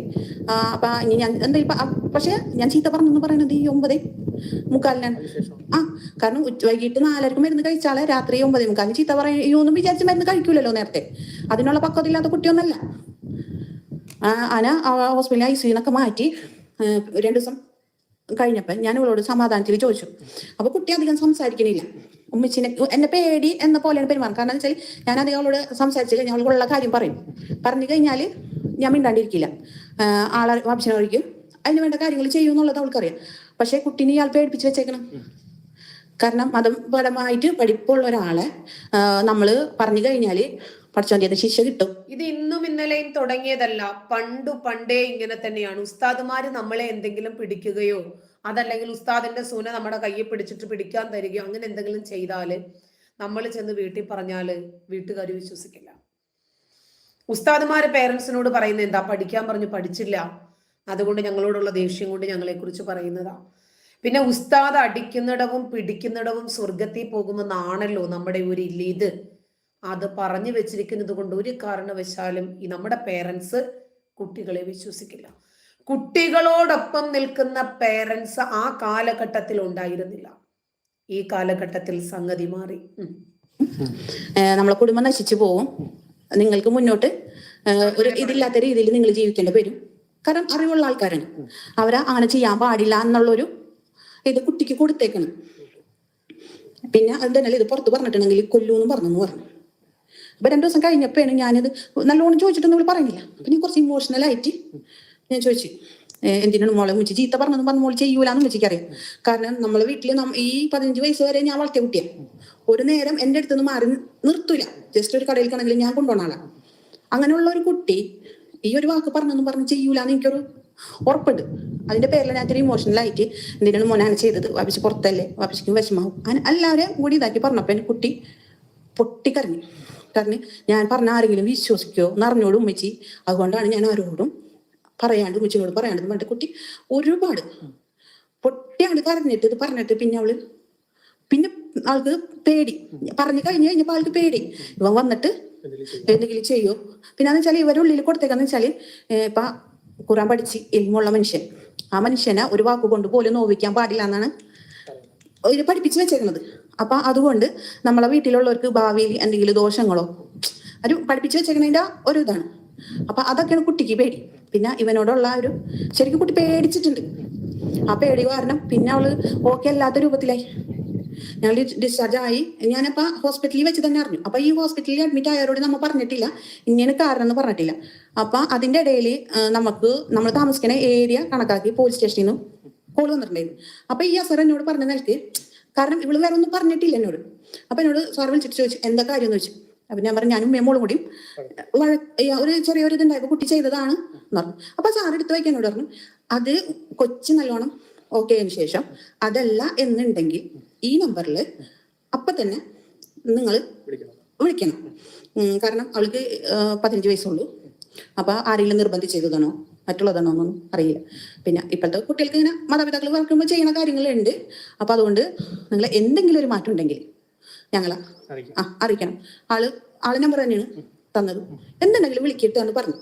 അപ്പൊ ഇനി ഞാൻ എന്താ ഇപ്പൊ, പക്ഷെ ഞാൻ ചീത്ത പറഞ്ഞു പറയുന്നത് ഈ ഒമ്പതേ മുക്കാലിനാണ്. ആ കാരണം ഉച്ച വൈകിട്ട് നാലരക്ക് മരുന്ന് കഴിച്ചാളെ രാത്രി ഒമ്പതേ മുക്കാലിന് ചീത്ത പറയൂന്ന് വിചാരിച്ച് മരുന്ന് കഴിക്കൂലല്ലോ നേരത്തെ. അതിനുള്ള പക്വത ഇല്ലാത്ത കുട്ടിയൊന്നല്ല. ആ, അന ഹോസ്പിറ്റലിൽ ഐ സിന്നൊക്കെ മാറ്റി രണ്ടു ദിവസം കഴിഞ്ഞപ്പോൾ ഞാൻ ഇവളോട് സമാധാനത്തിൽ ചോദിച്ചു. അപ്പൊ കുട്ടി അധികം സംസാരിക്കണില്ല. ഉമ്മച്ചിനെ എന്നെ പേടി എന്ന പോലെയാണ് പെരുമാറും കാരണം വെച്ചാൽ ഞാൻ അധികം സംസാരിച്ചു കഴിഞ്ഞാൽ ഉള്ള കാര്യം പറയും. പറഞ്ഞു കഴിഞ്ഞാൽ ഞാൻ മിണ്ടാണ്ടിരിക്കില്ല. ആളെ വാപ്സിനെ ഒഴിക്കും അതിന് വേണ്ട കാര്യങ്ങൾ ചെയ്യും എന്നുള്ളത് അവൾക്കറിയാം. പക്ഷെ കുട്ടീനെ ഇയാൾ പേടിപ്പിച്ച് വെച്ചേക്കണം. കാരണം മതപരമായിട്ട് പഠിപ്പുള്ള ഒരാളെ നമ്മൾ പറഞ്ഞു കഴിഞ്ഞാൽ പഠിച്ചോണ്ടിയത് ശിക്ഷ കിട്ടും. ഇത് ഇന്നും ഇന്നലെയും തുടങ്ങിയതല്ല. പണ്ടു പണ്ടേ ഇങ്ങനെ തന്നെയാണ്. ഉസ്താദുമാര് നമ്മളെ എന്തെങ്കിലും പിടിക്കുകയോ അതല്ലെങ്കിൽ ഉസ്താദിന്റെ സൂന നമ്മുടെ കയ്യിൽ പിടിച്ചിട്ട് പിടിക്കാൻ തരികയോ അങ്ങനെ എന്തെങ്കിലും ചെയ്താൽ നമ്മൾ ചെന്ന് വീട്ടിൽ പറഞ്ഞാൽ വീട്ടുകാർ വിശ്വസിക്കില്ല. ഉസ്താദുമാര് പേരൻസിനോട് പറയുന്നത് എന്താ? പഠിക്കാൻ പറഞ്ഞു പഠിച്ചില്ല. അതുകൊണ്ട് ഞങ്ങളോടുള്ള ദേഷ്യം കൊണ്ട് ഞങ്ങളെ കുറിച്ച് പറയുന്നതാ. പിന്നെ ഉസ്താദ് അടിക്കുന്നിടവും പിടിക്കുന്നിടവും സ്വർഗത്തിൽ പോകുമെന്നാണല്ലോ നമ്മുടെ ഒരു ഇത്. അത് പറഞ്ഞു വെച്ചിരിക്കുന്നത് കൊണ്ട് ഒരു കാരണവശാലും ഈ നമ്മുടെ പേരൻസ് കുട്ടികളെ വിശ്വസിക്കില്ല. കുട്ടികളോടൊപ്പം നിൽക്കുന്ന പേരൻസ് ആ കാലഘട്ടത്തിൽ ഉണ്ടായിരുന്നില്ല. ഈ കാലഘട്ടത്തിൽ സംഗതി മാറി. നമ്മളെ കുടുംബം നശിച്ചു പോവും. നിങ്ങൾക്ക് മുന്നോട്ട് ഒരു ഇതില്ലാത്ത രീതിയിൽ നിങ്ങൾ ജീവിക്കേണ്ടി വരും. കാരണം അറിവുള്ള ആൾക്കാരാണ്. അവരെ അങ്ങനെ ചെയ്യാൻ പാടില്ല എന്നുള്ളൊരു ഇത് കുട്ടിക്ക് കൊടുത്തേക്കണം. പിന്നെ അത് തന്നെ ഇത് പുറത്ത് പറഞ്ഞിട്ടുണ്ടെങ്കിൽ കൊല്ലൂന്ന് പറഞ്ഞു എന്ന് പറഞ്ഞു. അപ്പൊ രണ്ടു ദിവസം കഴിഞ്ഞപ്പോഴാണ് ഞാനിത് നല്ലോണം ചോദിച്ചിട്ടൊന്നും പറയുന്നില്ല. അപ്പൊ ഞാൻ കുറച്ച് ഇമോഷണൽ ആയിട്ട് ഞാൻ ചോദിച്ചു "ഏഹ് എന്തിനാണ് മോളെ മുച്ചി ചീത്ത പറഞ്ഞതും പറഞ്ഞ മോൾ ചെയ്യൂലെന്ന് മുച്ചിക്കറിയാം കാരണം നമ്മളെ വീട്ടിൽ ഈ പതിനഞ്ച് വയസ്സ് വരെ ഞാൻ വളർത്തിയ കുട്ടിയാണ് ഒരു നേരം എന്റെ അടുത്ത് നിന്ന് മാറി നിർത്തൂല. ജസ്റ്റ് ഒരു കടയിൽക്കാണെങ്കിൽ ഞാൻ കൊണ്ടുപോകണ ആളാ. അങ്ങനെയുള്ള ഒരു കുട്ടി ഈ ഒരു വാക്ക് പറഞ്ഞെന്നും പറഞ്ഞ് ചെയ്യൂലെന്ന് എനിക്കൊരു ഉറപ്പുണ്ട്. അതിന്റെ പേരിൽ ഞാൻ ഇത്തിരി ഇമോഷണൽ ആയിട്ട് എന്തിനാണ് മോനാണ് ചെയ്തത്? വാപ്പിച്ച് പുറത്തല്ലേ? വാപ്പിച്ചിക്കും വിഷമാവും എല്ലാവരെയും കൂടി ഇതാക്കി പറഞ്ഞപ്പോ എന്റെ കുട്ടി പൊട്ടിക്കറിഞ്ഞു കാരണം ഞാൻ പറഞ്ഞ ആരെങ്കിലും വിശ്വസിക്കോ എന്നറിഞ്ഞോടും ഉമ്മച്ചി. അതുകൊണ്ടാണ് ഞാൻ ആരോടും പറയാണ്ട് കൊച്ചിനോട് പറയാണ്ട് പറഞ്ഞിട്ട് കുട്ടി ഒരുപാട് പൊട്ടിയാണ് കരഞ്ഞിട്ട് ഇത് പറഞ്ഞിട്ട് പിന്നെ അവൾ പിന്നെ ആൾക്ക് പേടി. പറഞ്ഞു കഴിഞ്ഞു കഴിഞ്ഞപ്പോ ആൾക്ക് പേടി. ഇവൻ വന്നിട്ട് എന്തെങ്കിലും ചെയ്യോ? പിന്നെ എന്ന് വെച്ചാൽ ഇവരുള്ളിൽ കൊടുത്തേക്കാന്ന് വെച്ചാൽ ഇപ്പൊ ഖുറാൻ പഠിച്ച് എൽമുള്ള മനുഷ്യൻ. ആ മനുഷ്യനെ ഒരു വാക്കുകൊണ്ട് പോലും നോവിക്കാൻ പാടില്ല എന്നാണ് പഠിപ്പിച്ച് വെച്ചേക്കുന്നത് അപ്പൊ അതുകൊണ്ട് നമ്മളെ വീട്ടിലുള്ളവർക്ക് ഭാവിയിൽ എന്തെങ്കിലും ദോഷങ്ങളോ ഒരു പഠിപ്പിച്ച് വെച്ചേക്കുന്നതിന്റെ ഒരു ഇതാണ്. അപ്പൊ അതൊക്കെയാണ് കുട്ടിക്ക് പേടി. പിന്നെ ഇവനോടുള്ള ഒരു ശരിക്കും കുട്ടി പേടിച്ചിട്ടുണ്ട്. ആ പേടി കാരണം പിന്നെ അവൾ ഓക്കെ അല്ലാത്ത രൂപത്തിലായി. ഞങ്ങൾ ഡിസ്ചാർജ് ആയി. ഞാനപ്പോ ഹോസ്പിറ്റലിൽ വെച്ച് തന്നെ അറിഞ്ഞു. അപ്പൊ ഈ ഹോസ്പിറ്റലിൽ അഡ്മിറ്റ് ആയവരോട് നമ്മൾ പറഞ്ഞിട്ടില്ല. ഇങ്ങനെ കാരണം എന്ന് പറഞ്ഞിട്ടില്ല. അപ്പൊ അതിന്റെ ഇടയിൽ നമുക്ക് നമ്മൾ താമസിക്കുന്ന ഏരിയ കണക്കാക്കി പോലീസ് സ്റ്റേഷനിൽ നിന്നും കോൾ വന്നിട്ടുണ്ടായിരുന്നു. അപ്പൊ ഈ അസർ എന്നോട് പറഞ്ഞ നിലയ്ക്ക് കാരണം ഇവൾ വേറെ ഒന്നും പറഞ്ഞിട്ടില്ല എന്നോട്. അപ്പൊ എന്നോട് സാർ വിളിച്ചിട്ട് ചോദിച്ചു എന്താ കാര്യം? എന്ന് ചോദിച്ചു. അപ്പൊ ഞാൻ പറഞ്ഞു ഞാനും മേമോളും കൂടിയും ഒരു ചെറിയൊരു ഇതുണ്ടായപ്പോ കുട്ടി ചെയ്തതാണ് എന്ന് പറഞ്ഞു. അപ്പൊ സാർ എടുത്ത് വയ്ക്കാൻ എന്നോട് പറഞ്ഞു അത് കൊച്ചു നല്ലോണം ഓക്കെ അതിന് ശേഷം അതല്ല എന്നുണ്ടെങ്കിൽ ഈ നമ്പറിൽ അപ്പൊ തന്നെ നിങ്ങൾ വിളിക്കണം. കാരണം അവൾക്ക് പതിനഞ്ച് വയസ്സുള്ളൂ. അപ്പൊ ആരെങ്കിലും നിർബന്ധിച്ച് ചെയ്തതാണോ? മറ്റുള്ളതാണോ എന്നൊന്നും അറിയില്ല. പിന്നെ ഇപ്പോഴത്തെ കുട്ടികൾക്ക് ഇങ്ങനെ മാതാപിതാക്കൾ വളർത്തുമ്പോൾ ചെയ്യുന്ന കാര്യങ്ങളുണ്ട്. അപ്പൊ അതുകൊണ്ട് നിങ്ങൾ എന്തെങ്കിലും ഒരു മാറ്റം ഉണ്ടെങ്കിൽ ഞങ്ങളെ. ആ അറിയിക്കണം. ആൾ ആൾ നമ്പർ തന്നെയാണ് തന്നത്. എന്തുണ്ടെങ്കിലും വിളിക്കിട്ട് എന്ന് പറഞ്ഞു.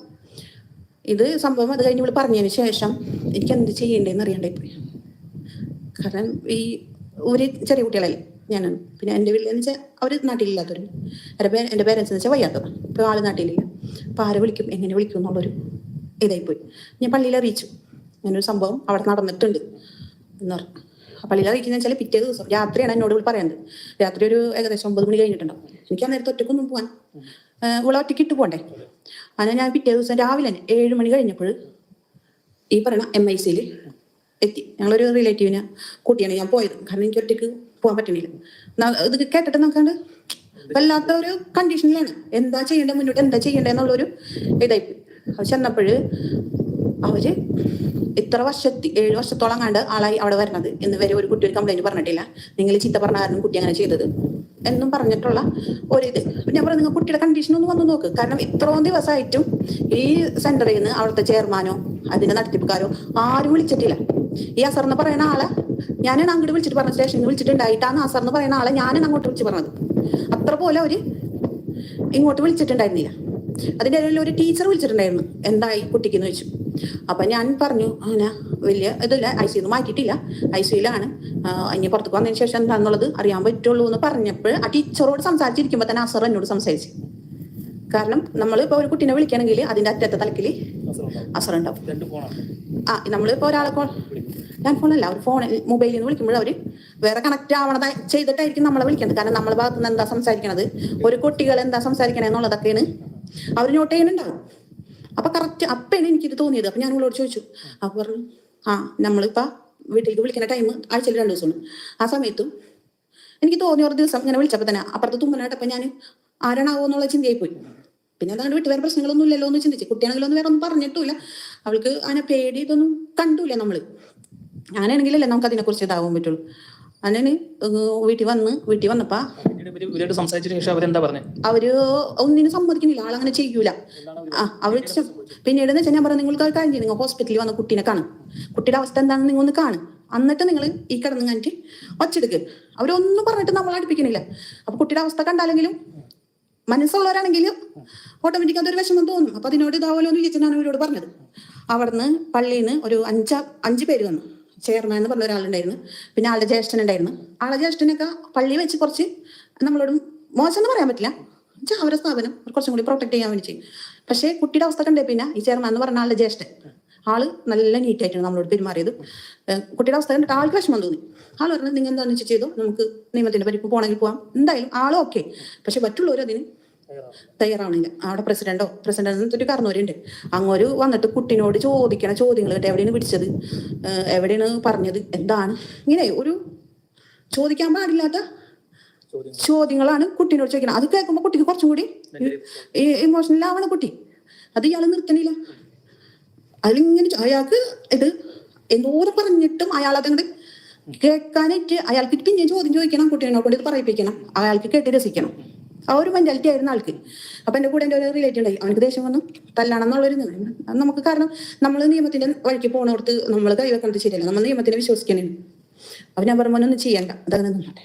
ഇത് സംഭവം അത് കഴിഞ്ഞ് ഇവിടെ പറഞ്ഞതിന് ശേഷം എനിക്ക് എന്ത് ചെയ്യേണ്ടതെന്ന് അറിയണ്ടേ പോയി. കാരണം ഈ ഒരു ചെറിയ കുട്ടികളല്ലേ ഞാനാണ് പിന്നെ എന്റെ വീട്ടിൽ എന്ന് വെച്ചാൽ അവർ നാട്ടിലില്ലാത്തവർ എന്റെ പേ എന്റെ പേരൻസ് എന്ന് വെച്ചാൽ വയ്യാത്തവർ ഇപ്പോൾ ആൾ നാട്ടിലില്ല. അപ്പോൾ ആരെ വിളിക്കും? എങ്ങനെ വിളിക്കും എന്നുള്ളൊരു ഇതായിപ്പോയി ഞാൻ പള്ളിയിൽ അറിയിച്ചു. അങ്ങനൊരു സംഭവം അവിടെ നടന്നിട്ടുണ്ട് എന്ന് പറഞ്ഞു. ആ പള്ളിയിൽ അറിയിക്കുന്ന വെച്ചാൽ പിറ്റേ ദിവസം രാത്രിയാണ് എന്നോട് ഇവിടെ പറയുന്നത് രാത്രി ഒരു ഏകദേശം ഒമ്പത് മണി കഴിഞ്ഞിട്ടുണ്ടാവും. എനിക്ക് ആ നേരത്തെ ഒറ്റക്കൊന്നും പോകാൻ ഇവിടെ ഒറ്റയ്ക്ക് ഇട്ട് പോകണ്ടേ അങ്ങനെ ഞാൻ പിറ്റേ ദിവസം രാവിലെ തന്നെ ഏഴ് മണി കഴിഞ്ഞപ്പോൾ ഈ പറയണ എം ഐ സിയിൽ എത്തി. ഞങ്ങളൊരു റിലേറ്റീവിനെ കൂട്ടിയാണ് ഞാൻ പോയത്. കാരണം എനിക്ക് ഒറ്റയ്ക്ക് പോകാൻ പറ്റണില്ല. ഇത് കേട്ടിട്ട് നോക്കാണ്ട് വല്ലാത്ത ഒരു കണ്ടീഷനിലാണ് എന്താ ചെയ്യേണ്ടത്? മുന്നോട്ട് എന്താ ചെയ്യേണ്ടത് എന്നുള്ളൊരു ഇതായി. അത് അവർ ഇത്ര വർഷത്തി ഏഴ് വർഷത്തോളം കണ്ട് ആളായി അവിടെ വരുന്നത്. ഇന്ന് വരെ ഒരു കുട്ടി ഒരു കംപ്ലൈന്റ് പറഞ്ഞിട്ടില്ല. നിങ്ങൾ ചീത്ത പറഞ്ഞ കാരണം കുട്ടി അങ്ങനെ ചെയ്തത് എന്നും പറഞ്ഞിട്ടുള്ള ഒരു ഇത്. ഞാൻ പറഞ്ഞു നിങ്ങൾ കുട്ടിയുടെ കണ്ടീഷൻ ഒന്ന് വന്ന് നോക്ക്. കാരണം ഇത്രയും ദിവസമായിട്ടും ഈ സെന്ററിൽ നിന്ന് അവിടുത്തെ ചെയർമാനോ അതിന്റെ നടത്തിപ്പുകാരോ ആരും വിളിച്ചിട്ടില്ല. ഈ അസർ എന്ന് പറയുന്ന ആളെ ഞാനാണ് അങ്ങോട്ട് വിളിച്ചിട്ട് പറഞ്ഞ സ്റ്റേഷനിൽ വിളിച്ചിട്ടുണ്ടായിട്ടാണ് അസർ എന്ന് പറയുന്ന ആളെ ഞാനാണ് അങ്ങോട്ട് വിളിച്ച് പറഞ്ഞത്. അത്ര പോലെ അവർ ഇങ്ങോട്ട് വിളിച്ചിട്ടുണ്ടായിരുന്നില്ല. അതിന്റെ ഇടയിൽ ഒരു ടീച്ചർ വിളിച്ചിട്ടുണ്ടായിരുന്നു. എന്തായി കുട്ടിക്ക് എന്ന് വെച്ചു അപ്പൊ ഞാൻ പറഞ്ഞു അങ്ങനെ വലിയ ഇതില്ല ഐ സിന്ന് മാറ്റിയിട്ടില്ല. ഐ സിയിലാണ് ഇനി പുറത്തേക്ക് വന്നതിന് ശേഷം എന്താണെന്നുള്ളത് അറിയാൻ പറ്റുള്ളൂ എന്ന് പറഞ്ഞപ്പോൾ ആ ടീച്ചറോട് സംസാരിച്ചിരിക്കുമ്പോൾ തന്നെ അസർ എന്നോട് സംസാരിച്ചു. കാരണം നമ്മൾ ഇപ്പോൾ ഒരു കുട്ടീനെ വിളിക്കണമെങ്കിൽ അതിന്റെ അറ്റത്തെ തലക്കിൽ അസർ ഉണ്ടാവും. ആ നമ്മളിപ്പോ ഒരാളെ കോൾ ഞാൻ ഫോണല്ല ഒരു ഫോണിൽ മൊബൈലിൽ നിന്ന് വിളിക്കുമ്പോൾ അവർ വേറെ കണക്ട് ആവണത് ചെയ്തിട്ടായിരിക്കും നമ്മളെ വിളിക്കുന്നത്. കാരണം നമ്മളെ ഭാഗത്തുനിന്ന് എന്താ സംസാരിക്കണത്? ഒരു കുട്ടികൾ എന്താ സംസാരിക്കണേ എന്നുള്ളതൊക്കെയാണ് അവർ നോട്ട് ചെയ്യുന്നുണ്ടാവും. അപ്പൊ കറക്റ്റ് അപ്പയാണ് എനിക്കിത് തോന്നിയത്. അപ്പൊ ഞാൻ നിങ്ങളോട് ചോദിച്ചു. അപ്പൊ പറഞ്ഞു ആ നമ്മളിപ്പോ വീട്ടിലേക്ക് വിളിക്കുന്ന ടൈം ആഴ്ചയിൽ രണ്ടു ദിവസമാണ്. ആ സമയത്തും എനിക്ക് തോന്നിയ ഒരു ദിവസം ഇങ്ങനെ വിളിച്ചപ്പോ തന്നെ അപ്പുറത്ത് തുമ്മനായിട്ടപ്പോ ഞാൻ ആരാണാവോ എന്നുള്ള ചിന്തയായി പോയി. പിന്നെ അതാണ് വീട്ടിൽ വേറെ പ്രശ്നങ്ങളൊന്നും ഇല്ലല്ലോ എന്ന് ചിന്തിച്ചു. കുട്ടിയാണെങ്കിലൊന്നും വേറെ ഒന്നും പറഞ്ഞിട്ടില്ല അവൾക്ക് അങ്ങനെ ഇതൊന്നും കണ്ടൂല നമ്മൾ. ഞാനാണെങ്കിലല്ലേ നമുക്ക് അതിനെ കുറിച്ച് ഇതാവാൻ പറ്റുള്ളൂ. അങ്ങനെ വീട്ടിൽ വന്ന് വീട്ടിൽ വന്നപ്പാ സംസാരിച്ചതിന് ശേഷം അവരെന്താ പറഞ്ഞത് അവർ ഒന്നിനും സമ്മതിക്കുന്നില്ല ആളങ്ങനെ ചെയ്യൂല. ആ അവർ പിന്നീട് എന്ന് വെച്ചാൽ ഞാൻ പറഞ്ഞു നിങ്ങൾക്ക് കാര്യം കഴിഞ്ഞ് നിങ്ങൾ ഹോസ്പിറ്റലിൽ വന്ന് കുട്ടീനെ കാണും. കുട്ടിയുടെ അവസ്ഥ എന്താണെന്ന് നിങ്ങൾ ഒന്ന് കാണും. എന്നിട്ട് നിങ്ങൾ ഈ കിടന്ന് കണ്ടിട്ട് ഒച്ചെടുക്ക്. അവരൊന്നും പറഞ്ഞിട്ട് നമ്മളെ അടുപ്പിക്കണില്ല. അപ്പൊ കുട്ടിയുടെ അവസ്ഥ കണ്ടാലെങ്കിലും മനസ്സുള്ളവരാണെങ്കിലും ഓട്ടോമാറ്റിക് അതൊരു വിഷമം തോന്നും. അപ്പൊ അതിനോട് ഇതാവല്ലോ എന്ന് വിചാരിച്ചാണ് അവരോട് പറഞ്ഞത്. അവിടുന്ന് പള്ളിയിൽ നിന്ന് ഒരു അഞ്ച അഞ്ച് പേര് വന്നു. ചെയർമാൻ എന്ന് പറഞ്ഞ ഒരാളുണ്ടായിരുന്നു. പിന്നെ ആളുടെ ജ്യേഷ്ഠൻ ഉണ്ടായിരുന്നു. ആളുടെ ജ്യേഷ്ഠനൊക്കെ പള്ളി വെച്ച് കുറച്ച് നമ്മളോട് മോശം എന്ന് പറയാൻ പറ്റില്ല. അവരുടെ സ്ഥാപനം കുറച്ചും കൂടി പ്രൊട്ടക്ട് ചെയ്യാൻ വേണ്ടി ചെയ്യും പക്ഷേ കുട്ടിയുടെ അവസ്ഥ കണ്ടേ പിന്നെ ഈ ചെയർമാൻ എന്ന് പറഞ്ഞ ആളുടെ ജ്യേഷ്ഠൻ. ആൾ നല്ല നീറ്റ് ആയിട്ടാണ് നമ്മളോട് പെരുമാറിയത്. കുട്ടിയുടെ അവസ്ഥ കണ്ടിട്ട് ആൾക്ക് വിഷമം തോന്നി. ആൾ പറഞ്ഞത് നിങ്ങൾ എന്താണെന്ന് വെച്ചാൽ ചെയ്തു? നമുക്ക് നിയമത്തിന്റെ പരിപ്പ് പോകണമെങ്കിൽ പോവാം. എന്തായാലും ആളും ഓക്കെ പക്ഷെ മറ്റുള്ളവർ അതിന് തയ്യാറാവണില്ല. അവിടെ പ്രസിഡന്റോ പ്രസിഡന്റ് ഒരു കർണൂരുണ്ട് അങ്ങോട്ട് വന്നിട്ട് കുട്ടിനോട് ചോദിക്കണ ചോദ്യങ്ങൾ കേട്ടോ എവിടെയാണ് പിടിച്ചത്? എവിടെയാണ് പറഞ്ഞത്? എന്താണ്? ഇങ്ങനെ ഒരു ചോദിക്കാൻ പാടില്ലാത്ത ചോദ്യങ്ങളാണ് കുട്ടീനോട് ചോദിക്കണം അത് കേൾക്കുമ്പോൾ കുട്ടിക്ക് കുറച്ചും കൂടി ഇമോഷണൽ ആവണ കുട്ടി. അത് ഇയാൾ നിർത്തണില്ല. അതിലിങ്ങനെ അയാൾക്ക് ഇത് എന്തോരം പറഞ്ഞിട്ടും അയാൾ അതങ്ങോട്ട് കേൾക്കാനായിട്ട് അയാൾക്ക് പിന്നെ ചോദ്യം ചോദിക്കണം കുട്ടീനെ കൊണ്ട് ഇത് പറയിപ്പിക്കണം. അയാൾക്ക് കേട്ട് രസിക്കണം. ആ ഒരു മെന്റാലിറ്റി ആയിരുന്നു ആൾക്ക്. അപ്പൊ എന്റെ കൂടെ എന്റെ ഒരു റിലേറ്റീവ് ഉണ്ടായി. അവനക്ക് ദേഷ്യം വന്നു. തല്ലണം എന്നുള്ളൊരു നമുക്ക് കാരണം നമ്മൾ നിയമത്തിന്റെ വഴിക്ക് പോണോടത്ത് നമ്മൾ കൈ വെക്കുന്നത് ശരിയല്ല. നമ്മൾ നിയമത്തിനെ വിശ്വസിക്കണേ അപ്പൊ ഞാൻ പറഞ്ഞു ഒന്നും ചെയ്യണ്ട. അതങ്ങനെ നിന്നോട്ടെ.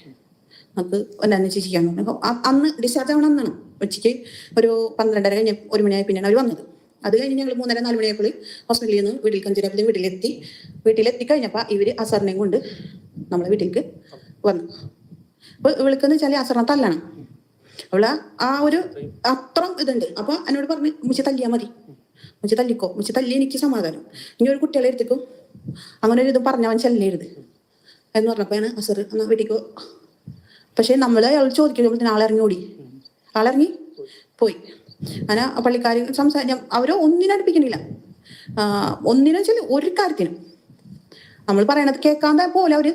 നമുക്ക് എന്താണെന്ന് വെച്ചാൽ ചെയ്യാൻ പറഞ്ഞു. അന്ന് ഡിസ്ചാർജ് ആവണം എന്നാണ്. ഉച്ചയ്ക്ക് ഒരു പന്ത്രണ്ടര കഴിഞ്ഞ ഒരു മണിയായി പിന്നെയാണ് അവർ വന്നത്. അത് കഴിഞ്ഞ് ഞങ്ങൾ മൂന്നര നാല് മണിയായപ്പോൾ ഹോസ്പിറ്റലിൽ നിന്ന് വീട്ടിൽ കഞ്ചിരാപ്പിൽ വീട്ടിലെത്തി വീട്ടിലെത്തി. കഴിഞ്ഞപ്പോൾ ഇവർ അസറിനെയും കൊണ്ട് നമ്മളെ വീട്ടിലേക്ക് വന്നു. അപ്പൊ വിളിക്കുന്ന വെച്ചാൽ അസറിനെ തല്ലാണ്. അവൾ ആ ഒരു അത്രം ഇതുണ്ട്. അപ്പൊ എന്നോട് പറഞ്ഞു മുച്ചി തല്ലിയാ മതി. മുച്ചി തല്ലിക്കോ. മുച്ചി തല്ലി എനിക്ക് സമാധാനം. ഇനി ഒരു കുട്ടികളെ എടുത്തേക്കും അങ്ങനെ ഒരു ഇത് പറഞ്ഞവൻ ചെല്ലരുത്. എന്ന് പറഞ്ഞപ്പോഴാണ് അസർ എന്നാ വീട്ടിക്കോ പക്ഷെ നമ്മൾ അയാൾ ചോദിക്കുമ്പോഴത്തേന് ആളിറങ്ങി ഓടി. ആളിറങ്ങി പോയി. അങ്ങനെ പള്ളിക്കാർ സംസാരിക്കാം അവരോ ഒന്നിനടുപ്പിക്കണില്ല ആ, ഒന്നിനും വെച്ചാൽ ഒരു കാര്യത്തിനും. നമ്മൾ പറയണത് കേൾക്കാൻ പോലെ അവർ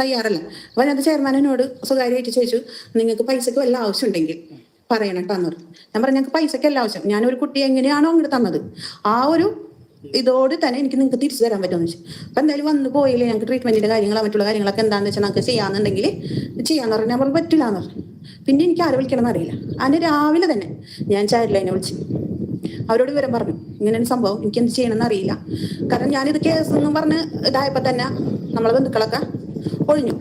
തയ്യാറല്ല. അപ്പൊ ഞാൻ ചെയർമാനോട് സ്വകാര്യമായിട്ട് ചോദിച്ചു നിങ്ങൾക്ക് പൈസക്ക് വല്ല ആവശ്യം ഉണ്ടെങ്കിൽ പറയണം കേട്ടോ പറഞ്ഞു. ഞാൻ പറഞ്ഞു ഞങ്ങൾക്ക് പൈസക്ക് എല്ലാ ആവശ്യം. ഞാൻ ഒരു കുട്ടി എങ്ങനെയാണോ അങ്ങോട്ട് തന്നത്. ആ ഒരു ഇതോട് തന്നെ എനിക്ക് നിങ്ങൾക്ക് തിരിച്ചു തരാൻ പറ്റുമെന്ന് വെച്ചു അപ്പൊ എന്തായാലും വന്ന് പോയില്ലേ ഞങ്ങൾക്ക് ട്രീറ്റ്മെന്റിന്റെ കാര്യങ്ങളോ മറ്റുള്ള കാര്യങ്ങളൊക്കെ എന്താന്ന് വെച്ചാൽ നമുക്ക് ചെയ്യാന്നുണ്ടെങ്കിൽ ചെയ്യാന്ന് പറഞ്ഞു ഞാൻ പറഞ്ഞു പറ്റില്ല എന്ന് പറഞ്ഞു. പിന്നെ എനിക്ക് ആരെ വിളിക്കണം എന്നറിയില്ല അതിന് രാവിലെ തന്നെ ഞാൻ ചൈൽഡ് ലൈനെ വിളിച്ചു. അവരോട് വിവരം പറഞ്ഞു. ഇങ്ങനെ ഒരു സംഭവം എനിക്ക് എന്ത് ചെയ്യണമെന്ന് അറിയില്ല. കാരണം ഞാനിത് കേസ് എന്ന് പറഞ്ഞ് ഇതായപ്പോ തന്നെ നമ്മളെ ബന്ധുക്കളൊക്കെ ഒഴിഞ്ഞു.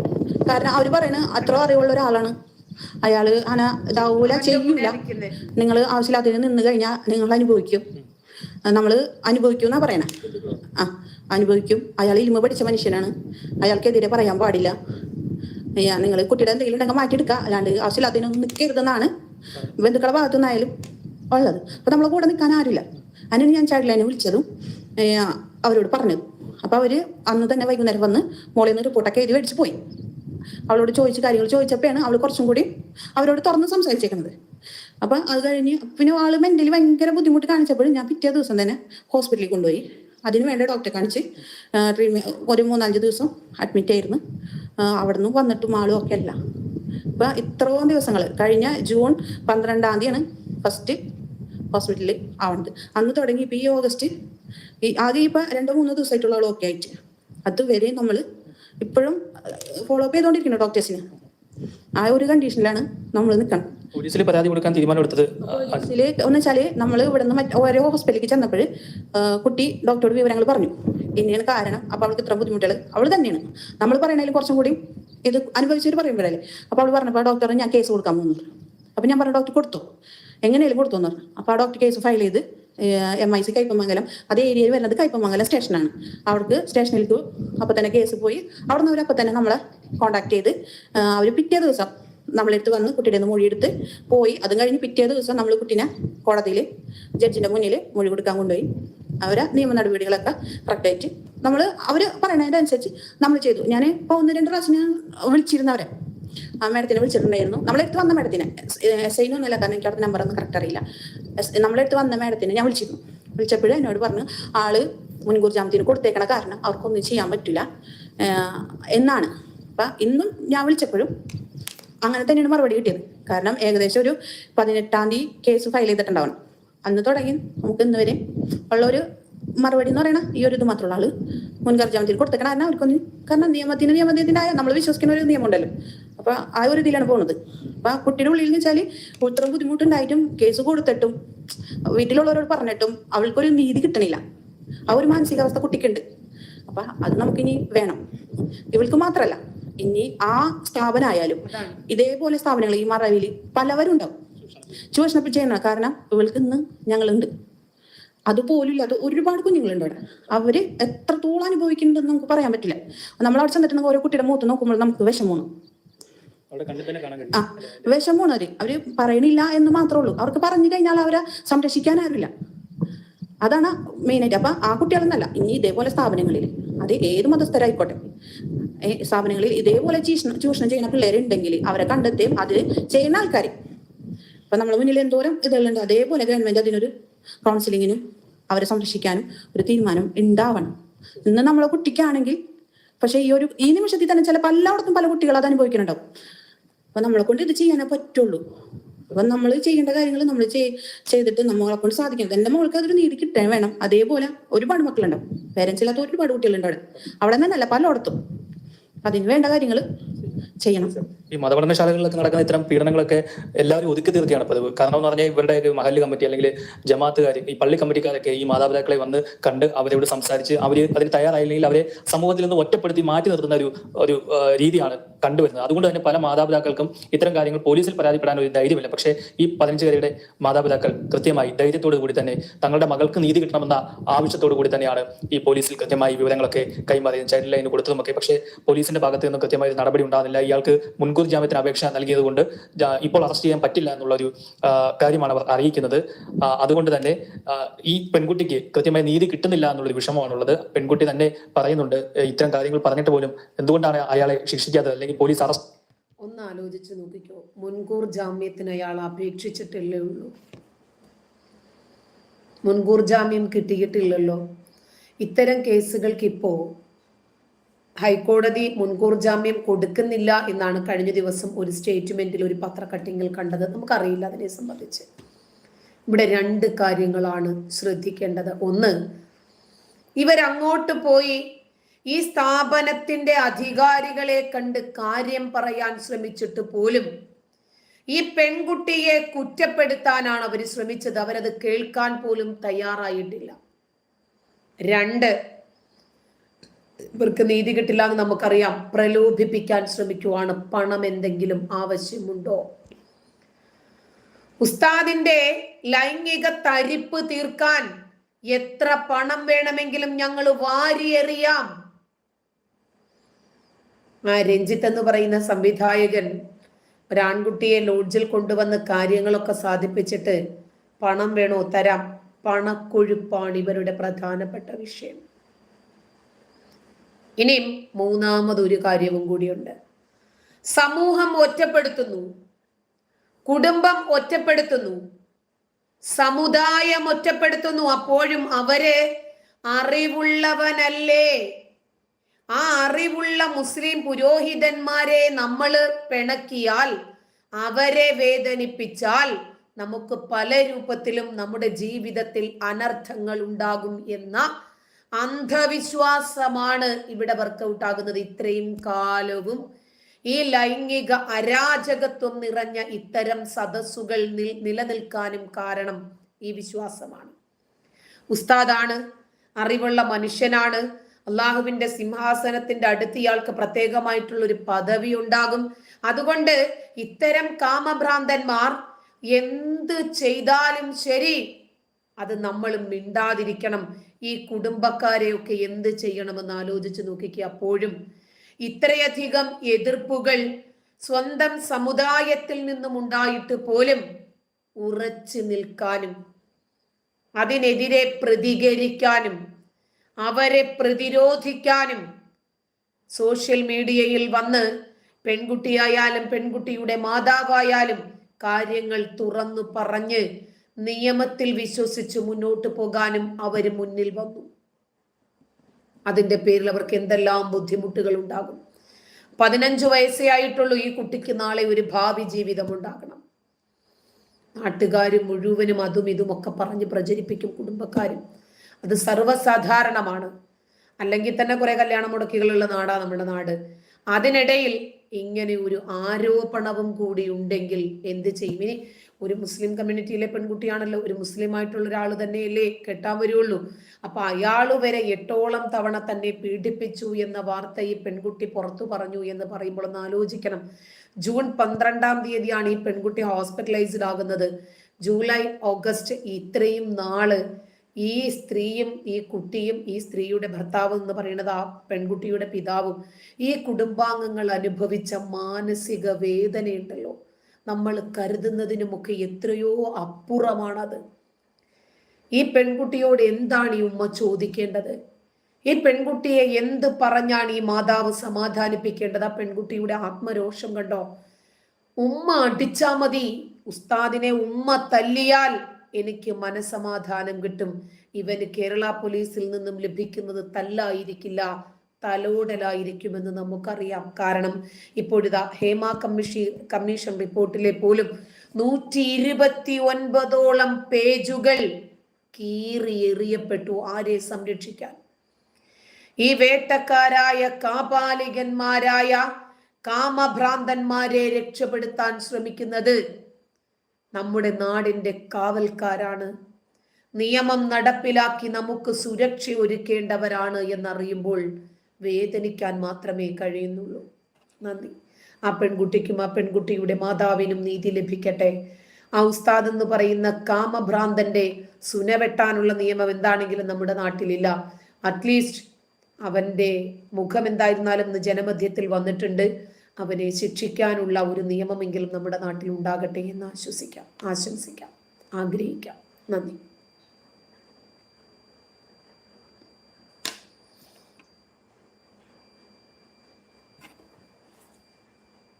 കാരണം അവർ പറയണ അത്ര അറിവുള്ള ഒരാളാണ്. അയാൾ അങ്ങനെ ഇതാവൂല ചെയ്യൂല. നിങ്ങൾ ആവശ്യമില്ലാത്തതിന് നിന്ന് കഴിഞ്ഞാൽ നിങ്ങൾ അനുഭവിക്കും. നമ്മൾ അനുഭവിക്കും എന്നാ പറയണേ. ആ അനുഭവിക്കും. അയാൾ ഇരുമ പഠിച്ച മനുഷ്യനാണ്. അയാൾക്കെതിരെ പറയാൻ പാടില്ല. നിങ്ങൾ കുട്ടിയുടെ എന്തെങ്കിലും ഉണ്ടെങ്കിൽ മാറ്റിയെടുക്കുക. അല്ലാണ്ട് ആവശ്യമില്ലാത്തതിനൊന്നും നിൽക്കരുതെന്നാണ് ബന്ധുക്കളുടെ ഭാഗത്തു നിന്നായാലും ഉള്ളത്. അപ്പൊ നമ്മളെ കൂടെ നിൽക്കാൻ ആരില്ല അതിനാണ് ഞാൻ ചൈൽഡ് വിളിച്ചതും അവരോട് പറഞ്ഞത്. അപ്പൊ അവർ അന്ന് തന്നെ വൈകുന്നേരം വന്ന് മോളിൽ നിന്ന് റിപ്പോർട്ടൊക്കെ എഴുതി മേടിച്ച് പോയി. അവളോട് ചോദിച്ച കാര്യങ്ങൾ ചോദിച്ചപ്പോഴാണ് അവൾ കുറച്ചും കൂടി അവരോട് തുറന്ന് സംസാരിച്ചേക്കുന്നത്. അപ്പൊ അത് കഴിഞ്ഞ് പിന്നെ ആൾ മെന്റലി ഭയങ്കര ബുദ്ധിമുട്ട് കാണിച്ചപ്പോഴും ഞാൻ പിറ്റേ ദിവസം തന്നെ ഹോസ്പിറ്റലിൽ കൊണ്ടുപോയി. അതിന് വേണ്ട ഡോക്ടറെ കാണിച്ച് ഒരു മൂന്നാലഞ്ച് ദിവസം അഡ്മിറ്റ് ആയിരുന്നു. അവിടെ അവിടുന്ന് വന്നിട്ടും ആളും ഒക്കെ അല്ല. അപ്പൊ ഇത്രയും ദിവസങ്ങൾ കഴിഞ്ഞ ജൂൺ പന്ത്രണ്ടാം തീയതിയാണ് ഫസ്റ്റ് ഹോസ്പിറ്റലിൽ ആവുന്നത് അന്ന് തുടങ്ങി ഇപ്പൊ ഈ ഓഗസ്റ്റ് ഈ ആദ്യം ഇപ്പൊ രണ്ടോ മൂന്നോ ദിവസമായിട്ടുള്ള ഓക്കെ ആയിട്ട്. അതുവരെ നമ്മൾ ഇപ്പോഴും ഫോളോ അപ്പ് ചെയ്തുകൊണ്ടിരിക്കുന്നു ഡോക്ടേഴ്സിന് ആ ഒരു കണ്ടീഷനിലാണ് നമ്മൾ നിൽക്കണം പോലീസിൽ പരാതി കൊടുക്കാൻ തീരുമാനമെടുത്തത് ആ, പോലീസിൽ എന്ന് വെച്ചാൽ നമ്മൾ ഇവിടെ നിന്ന് ഓരോ ഹോസ്പിറ്റലിലേക്ക് ചെന്നപ്പോൾ കുട്ടി ഡോക്ടറോട് വിവരങ്ങൾ പറഞ്ഞു. ഇനിയാണ് കാരണം അപ്പൊ അവൾക്ക് ഇത്ര ബുദ്ധിമുട്ടുകൾ അവൾ തന്നെയാണ്. നമ്മൾ പറയണേലും കുറച്ചും കൂടി ഇത് അനുഭവിച്ചവർ പറയുമ്പോഴല്ലേ? അപ്പൊ അവൾ പറഞ്ഞപ്പോൾ ഡോക്ടറെ ഞാൻ കേസ് കൊടുക്കാൻ പോകുന്നു. അപ്പൊ ഞാൻ പറഞ്ഞു ഡോക്ടർ കൊടുത്തു? എങ്ങനെയാലും കൊടുത്തു പറഞ്ഞു അപ്പൊ ആ ഡോക്ടർ കേസ് ഫയൽ ചെയ്ത് എം ഐ സി കയ്പമംഗലം അതേ ഏരിയയിൽ വരുന്നത് കയ്പമംഗലം സ്റ്റേഷനാണ് അവർക്ക് സ്റ്റേഷനിലേക്ക് അപ്പൊ തന്നെ കേസ് പോയി. അവിടെ നിന്ന് അവരപ്പം തന്നെ നമ്മളെ കോണ്ടാക്ട് ചെയ്ത് അവർ പിറ്റേ ദിവസം നമ്മളെടുത്ത് വന്ന് കുട്ടിയുടെ നിന്ന് മൊഴിയെടുത്ത് പോയി. അതും കഴിഞ്ഞ് പിറ്റേ ദിവസം നമ്മൾ കുട്ടീനെ കോടതിയിൽ ജഡ്ജിന്റെ മുന്നിൽ മൊഴി കൊടുക്കാൻ കൊണ്ടുപോയി. അവരെ നിയമ നടപടികളൊക്കെ കറക്റ്റായിട്ട് നമ്മൾ അവർ പറയണതിനനുസരിച്ച് നമ്മൾ ചെയ്തു. ഞാൻ ഇപ്പോൾ ഒന്ന് രണ്ട് പ്രാവശ്യം വിളിച്ചിരുന്നവരെ. ആ മാഡത്തിനെ വിളിച്ചിട്ടുണ്ടായിരുന്നു. നമ്മളെടുത്ത് വന്ന മാഡത്തിനെ. എസ് ഐ ഒന്നുമില്ല കാരണം എനിക്ക് അവിടുത്തെ നമ്പർ ഒന്നും കറക്റ്റ് അറിയില്ല. നമ്മളെടുത്ത് വന്ന മാഡത്തിനെ ഞാൻ വിളിച്ചിരുന്നു. വിളിച്ചപ്പോഴും എന്നോട് പറഞ്ഞു ആൾ മുൻകൂർ ജാമ്യത്തിന് കൊടുത്തേക്കണ കാരണം അവർക്കൊന്നും ചെയ്യാൻ പറ്റില്ല എന്നാണ്. അപ്പൊ ഇന്നും ഞാൻ വിളിച്ചപ്പോഴും അങ്ങനെ തന്നെയാണ് മറുപടി കിട്ടിയത്. കാരണം ഏകദേശം ഒരു പതിനെട്ടാം തീയതി കേസ് ഫയൽ ചെയ്തിട്ടുണ്ടാവണം. അന്ന് തുടങ്ങി. നമുക്ക് ഇന്ന് വരെ ഉള്ള ഒരു മറുപടി എന്ന് പറയണ ഈ ഒരു ഇത് മാത്രമുള്ള ആൾ. മുൻകർജാമത്തിൽ കൊടുത്തേക്കണം കാരണം അവർക്കൊന്നും കാരണം നിയമത്തിന് നിയമത്തിന്റെ നമ്മൾ വിശ്വസിക്കുന്ന ഒരു നിയമം ഉണ്ടല്ലോ അപ്പൊ ആ ഒരു ഇതിലാണ് പോകുന്നത് അപ്പൊ ആ കുട്ടിയുടെ ഉള്ളിൽ എന്ന് വെച്ചാൽ ഇത്ര ബുദ്ധിമുട്ടുണ്ടായിട്ടും കേസ് കൊടുത്തിട്ടും വീട്ടിലുള്ളവരോട് പറഞ്ഞിട്ടും അവൾക്കൊരു നീതി കിട്ടണില്ല. ആ ഒരു മാനസികാവസ്ഥ കുട്ടിക്കുണ്ട്. അപ്പൊ അത് നമുക്കിനി വേണം. ഇവൾക്ക് മാത്രല്ല. ഇനി ആ സ്ഥാപനമായാലും ഇതേപോലെ സ്ഥാപനങ്ങൾ ഈ മറവിൽ പലവരും ഉണ്ടാവും ചൂഷണപ്പിച്ചു കാരണം ഇവൾക്ക് ഇന്ന് ഞങ്ങളുണ്ട്. അതുപോലും അത് ഒരുപാട് കുഞ്ഞുങ്ങളുണ്ട് അവിടെ. അവർ എത്രത്തോളം അനുഭവിക്കുന്നുണ്ടെന്ന് നമുക്ക് പറയാൻ പറ്റില്ല. നമ്മൾ അവിടെ ചെന്നിട്ടുണ്ടെങ്കിൽ ഓരോ കുട്ടിയുടെ മുഖത്ത് നോക്കുമ്പോൾ നമുക്ക് വിഷമമാണ്. ആ വിഷമമാണ് അവർ. അവർ പറയണില്ല എന്ന് മാത്രമേ ഉള്ളൂ. അവർക്ക് പറഞ്ഞു കഴിഞ്ഞാൽ അവരെ സംരക്ഷിക്കാൻ ആരുമില്ല. അതാണ് മെയിനായിട്ട്. അപ്പൊ ആ കുട്ടികളെന്നല്ല ഇനി ഇതേപോലെ സ്ഥാപനങ്ങളിൽ അത് ഏത് മതസ്ഥരായിക്കോട്ടെ സ്ഥാപനങ്ങളിൽ ഇതേപോലെ ചൂഷണം ചൂഷണം ചെയ്യുന്ന പിള്ളേരുണ്ടെങ്കിൽ അവരെ കണ്ടെത്തുകയും അത് ചെയ്യുന്ന ആൾക്കാർ ഇപ്പൊ നമ്മുടെ മുന്നിൽ എന്തോരം ഇതുണ്ട് അതേപോലെ ഗവൺമെന്റ് അതിനൊരു കൗൺസിലിങ്ങിനും അവരെ സംരക്ഷിക്കാനും ഒരു തീരുമാനം ഉണ്ടാവണം. ഇന്ന് നമ്മളെ കുട്ടിക്കാണെങ്കിൽ പക്ഷെ ഈ ഒരു ഈ നിമിഷത്തിൽ തന്നെ ചിലപ്പോൾ എല്ലായിടത്തും പല കുട്ടികൾ അത് അനുഭവിക്കുന്നുണ്ടാവും. അപ്പൊ നമ്മളെ കൊണ്ട് ഇത് ചെയ്യാനേ പറ്റുള്ളൂ. അപ്പൊ നമ്മൾ ചെയ്യേണ്ട കാര്യങ്ങൾ നമ്മൾ ചെയ്തിട്ട് നമ്മളെ കൊണ്ട് സാധിക്കണം. എന്റെ മോൾക്ക് അതൊരു നീതി കിട്ടാൻ വേണം. അതേപോലെ ഒരുപാട് മക്കളുണ്ടാവും. പേരൻസ് ഇല്ലാത്ത ഒരുപാട് കുട്ടികളുണ്ട് അവിടെ. അവിടെ നിന്നല്ല പലയിടത്തും. അതിന് വേണ്ട കാര്യങ്ങൾ ചെയ്യണം. ഈ മതപഠനശാലകളിലൊക്കെ നടക്കുന്ന ഇത്തരം പീഡനങ്ങളൊക്കെ എല്ലാവരും ഒതുക്കി തീർക്കുകയാണ് പതിവ്. കാരണം എന്ന് പറഞ്ഞാൽ ഇവരുടെ മഹല്ല് കമ്മിറ്റി അല്ലെങ്കിൽ ജമാത്തുകാർ ഈ പള്ളി കമ്മിറ്റിക്കാരൊക്കെ ഈ മാതാപിതാക്കളെ വന്ന് കണ്ട് അവരോട് സംസാരിച്ച് അവർ അതിന് തയ്യാറായില്ലെങ്കിൽ അവരെ സമൂഹത്തിൽ നിന്ന് ഒറ്റപ്പെടുത്തി മാറ്റി നിർത്തുന്ന ഒരു ഒരു രീതിയാണ് കണ്ടുവരുന്നത്. അതുകൊണ്ട് തന്നെ പല മാതാപിതാക്കൾക്കും ഇത്തരം കാര്യങ്ങൾ പോലീസിൽ പരാതിപ്പെടാൻ ഒരു ധൈര്യമില്ല. പക്ഷേ ഈ പതിനഞ്ചുകാരുടെ മാതാപിതാക്കൾ കൃത്യമായി ധൈര്യത്തോടു കൂടി തന്നെ തങ്ങളുടെ മകൾക്ക് നീതി കിട്ടണമെന്ന ആവശ്യത്തോടു കൂടി തന്നെയാണ് ഈ പോലീസിൽ കൃത്യമായി വിവരങ്ങളൊക്കെ കൈമാറിയത്. ചൈൽഡ് ലൈന് കൊടുത്തതുമൊക്കെ. പക്ഷേ പോലീസിന്റെ ഭാഗത്ത് നിന്ന് കൃത്യമായി നടപടി ഉണ്ടാകുന്നില്ല. ഇയാൾക്ക് മുൻകൂർ ജാമ്യത്തിന് അപേക്ഷ നൽകിയതുകൊണ്ട് ഇപ്പോൾ അറസ്റ്റ് ചെയ്യാൻ പറ്റില്ല എന്നുള്ള ഒരു കാര്യമാണ് അവർ അറിയിക്കുന്നത്. അതുകൊണ്ട് തന്നെ ഈ പെൺകുട്ടിക്ക് കൃത്യമായി നീതി കിട്ടുന്നില്ല എന്നുള്ളൊരു വിഷമമാണുള്ളത്. പെൺകുട്ടി തന്നെ പറയുന്നുണ്ട് ഇത്തരം കാര്യങ്ങൾ പറഞ്ഞിട്ട് പോലും എന്തുകൊണ്ടാണ് അയാളെ ശിക്ഷിക്കാത്തത്? അല്ലെങ്കിൽ പോലീസ് അറസ്റ്റ് ഒന്ന് ആലോചിച്ച് നോക്കിക്കോ. മുൻകൂർ ജാമ്യത്തിന് അയാൾ അപേക്ഷിച്ചിട്ടില്ലേ ഉള്ളൂ. മുൻകൂർ ജാമ്യം കിട്ടിയിട്ടില്ലല്ലോ. ഇത്തരം കേസുകൾക്ക് ഇപ്പോ ഹൈക്കോടതി മുൻകൂർ ജാമ്യം കൊടുക്കുന്നില്ല എന്നാണ് കഴിഞ്ഞ ദിവസം ഒരു സ്റ്റേറ്റ്മെന്റിൽ ഒരു പത്ര കട്ടിങ്ങിൽ കണ്ടത്. നമുക്കറിയില്ല അതിനെ സംബന്ധിച്ച്. ഇവിടെ രണ്ട് കാര്യങ്ങളാണ് ശ്രദ്ധിക്കേണ്ടത്. ഒന്ന് ഇവരങ്ങോട്ട് പോയി ഈ സ്ഥാപനത്തിന്റെ അധികാരികളെ കണ്ട് കാര്യം പറയാൻ ശ്രമിച്ചിട്ട് പോലും ഈ പെൺകുട്ടിയെ കുറ്റപ്പെടുത്താനാണ് അവർ ശ്രമിച്ചത്. അവരത് കേൾക്കാൻ പോലും തയ്യാറായിട്ടില്ല. രണ്ട് ഇവർക്ക് നീതി കിട്ടില്ല എന്ന് നമുക്കറിയാം. പ്രലോഭിപ്പിക്കാൻ ശ്രമിക്കുവാണ്. പണം എന്തെങ്കിലും ആവശ്യമുണ്ടോ? ഉസ്താദിന്റെ ലൈംഗിക തരിപ്പ് തീർക്കാൻ എത്ര പണം വേണമെങ്കിലും ഞങ്ങൾ വാരിയെറിയാം. ആ രഞ്ജിത്ത് എന്ന് പറയുന്ന സംവിധായകൻ ഒരാൺകുട്ടിയെ ലോഡ്ജിൽ കൊണ്ടുവന്ന് കാര്യങ്ങളൊക്കെ സാധിപ്പിച്ചിട്ട് പണം വേണോ? തരാം. പണക്കൊഴുപ്പാണ് ഇവരുടെ പ്രധാനപ്പെട്ട വിഷയം. ഇനിയും മൂന്നാമതൊരു കാര്യവും കൂടിയുണ്ട്. സമൂഹം ഒറ്റപ്പെടുത്തുന്നു. കുടുംബം ഒറ്റപ്പെടുത്തുന്നു. സമുദായം ഒറ്റപ്പെടുത്തുന്നു. അപ്പോഴും അവർ അറിവുള്ളവനല്ലേ? ആ അറിവുള്ള മുസ്ലിം പുരോഹിതന്മാരെ നമ്മൾ പിണക്കിയാൽ അവരെ വേദനിപ്പിച്ചാൽ നമുക്ക് പല രൂപത്തിലും നമ്മുടെ ജീവിതത്തിൽ അനർത്ഥങ്ങൾ ഉണ്ടാകും എന്ന അന്ധവിശ്വാസമാണ് ഇവിടെ വർക്കൗട്ട് ആകുന്നത്. ഇത്രയും കാലവും ഈ ലൈംഗിക അരാജകത്വം നിറഞ്ഞ ഇത്തരം സദസ്സുകൾ നിലനിൽക്കാനും കാരണം ഈ വിശ്വാസമാണ്. ഉസ്താദാണ് അറിവുള്ള മനുഷ്യനാണ്. അള്ളാഹുവിന്റെ സിംഹാസനത്തിന്റെ അടുത്ത് ഇയാൾക്ക് പ്രത്യേകമായിട്ടുള്ള ഒരു പദവി ഉണ്ടാകും. അതുകൊണ്ട് ഇത്തരം കാമഭ്രാന്തന്മാർ എന്ത് ചെയ്താലും ശരി അത് നമ്മൾ മിണ്ടാതിരിക്കണം. ഈ കുടുംബക്കാരെയൊക്കെ എന്ത് ചെയ്യണമെന്ന് ആലോചിച്ച് നോക്കിക്കുക അപ്പോഴും ഇത്രയധികം എതിർപ്പുകൾ സ്വന്തം സമുദായത്തിൽ നിന്നും ഉണ്ടായിട്ട് പോലും ഉറച്ചു നിൽക്കാനും അതിനെതിരെ പ്രതികരിക്കാനും അവരെ പ്രതിരോധിക്കാനും സോഷ്യൽ മീഡിയയിൽ വന്ന് പെൺകുട്ടിയായാലും പെൺകുട്ടിയുടെ മാതാവായാലും കാര്യങ്ങൾ തുറന്നു പറഞ്ഞ് നിയമത്തിൽ വിശ്വസിച്ച് മുന്നോട്ട് പോകാനും അവർ മുന്നിൽ വന്നു. അതിന്റെ പേരിൽ അവർക്ക് എന്തെല്ലാം ബുദ്ധിമുട്ടുകൾ ഉണ്ടാകും. പതിനഞ്ചു വയസ്സേ ആയിട്ടുള്ളൂ ഈ കുട്ടിക്ക് നാളെ ഒരു ഭാവി ജീവിതം ഉണ്ടാകണം. നാട്ടുകാർ മുഴുവനും അതും ഇതുമൊക്കെ പറഞ്ഞ് പ്രചരിപ്പിക്കും കുടുംബക്കാരും. അത് സർവസാധാരണമാണ്. അല്ലെങ്കിൽ തന്നെ കുറെ കല്യാണ മുടക്കികളുള്ള നാടാ നമ്മുടെ നാട്. അതിനിടയിൽ ഇങ്ങനെ ഒരു ആരോപണവും കൂടി ഉണ്ടെങ്കിൽ എന്ത് ചെയ്യും? ഇനി ഒരു മുസ്ലിം കമ്മ്യൂണിറ്റിയിലെ പെൺകുട്ടിയാണല്ലോ ഒരു മുസ്ലിം ആയിട്ടുള്ള ഒരാൾ തന്നെയല്ലേ കെട്ടാൻ വരുള്ളൂ. അപ്പൊ അയാൾ വരെ എട്ടോളം തവണ തന്നെ പീഡിപ്പിച്ചു എന്ന വാർത്ത ഈ പെൺകുട്ടി പുറത്തു പറഞ്ഞു എന്ന് പറയുമ്പോൾ ഒന്ന് ആലോചിക്കണം. ജൂൺ പന്ത്രണ്ടാം തീയതിയാണ് ഈ പെൺകുട്ടി ഹോസ്പിറ്റലൈസ്ഡ് ആകുന്നത്. ജൂലൈ ഓഗസ്റ്റ് ഇത്രയും നാൾ ഈ സ്ത്രീയും ഈ കുട്ടിയും ഈ സ്ത്രീയുടെ ഭർത്താവ് എന്ന് പറയുന്നത് ആ പെൺകുട്ടിയുടെ പിതാവും. ഈ കുടുംബാംഗങ്ങൾ അനുഭവിച്ച മാനസിക വേദനയുണ്ടല്ലോ. നമ്മൾ കരുതുന്നതിനുമൊക്കെ എത്രയോ അപ്പുറമാണത്. ഈ പെൺകുട്ടിയോട് എന്താണ് ഈ ഉമ്മ ചോദിക്കേണ്ടത്? ഈ പെൺകുട്ടിയെ എന്ത് പറഞ്ഞാണ് ഈ മാതാവ് സമാധാനിപ്പിക്കേണ്ടത്? ആ പെൺകുട്ടിയുടെ ആത്മരോഷം കണ്ടോ? ഉമ്മ അടിച്ചാ മതി. ഉസ്താദിനെ ഉമ്മ തല്ലിയാൽ എനിക്ക് മനസമാധാനം കിട്ടും. ഇവന് കേരള പോലീസിൽ നിന്നും ലഭിക്കുന്നത് തല്ലായിരിക്കില്ല. തലോടലായിരിക്കുമെന്ന് നമുക്കറിയാം. കാരണം ഇപ്പോഴിതാ ഹേമ കമ്മീഷൻ കമ്മീഷൻ റിപ്പോർട്ടിലെ പോലും നൂറ്റി ഇരുപത്തി ഒൻപതോളം പേജുകൾ കീറി എറിയപ്പെട്ടു ആരെ സംരക്ഷിക്കാൻ. ഈ വേട്ടക്കാരായ കാപാലികന്മാരായ കാമഭ്രാന്തന്മാരെ രക്ഷപ്പെടുത്താൻ ശ്രമിക്കുന്നത് നമ്മുടെ നാടിന്റെ കാവൽക്കാരാണ്. നിയമം നടപ്പിലാക്കി നമുക്ക് സുരക്ഷ ഒരുക്കേണ്ടവരാണ് എന്നറിയുമ്പോൾ വേദനിക്കാൻ മാത്രമേ കഴിയുന്നുള്ളൂ. നന്ദി. ആ പെൺകുട്ടിക്കും ആ പെൺകുട്ടിയുടെ മാതാവിനും നീതി ലഭിക്കട്ടെ. ആ ഉസ്താദ് എന്ന് പറയുന്ന കാമഭ്രാന്തന്റെ സുന വെട്ടാനുള്ള നിയമം എന്താണെങ്കിലും നമ്മുടെ നാട്ടിലില്ല. അറ്റ്ലീസ്റ്റ് അവന്റെ മുഖം എന്തായിരുന്നാലും ഇന്ന് ജനമധ്യത്തിൽ വന്നിട്ടുണ്ട്. അവനെ ശിക്ഷിക്കാനുള്ള ഒരു നിയമമെങ്കിലും നമ്മുടെ നാട്ടിൽ ഉണ്ടാകട്ടെ എന്ന് ആശ്വസിക്കാം ആശംസിക്കാം ആഗ്രഹിക്കാം. നന്ദി.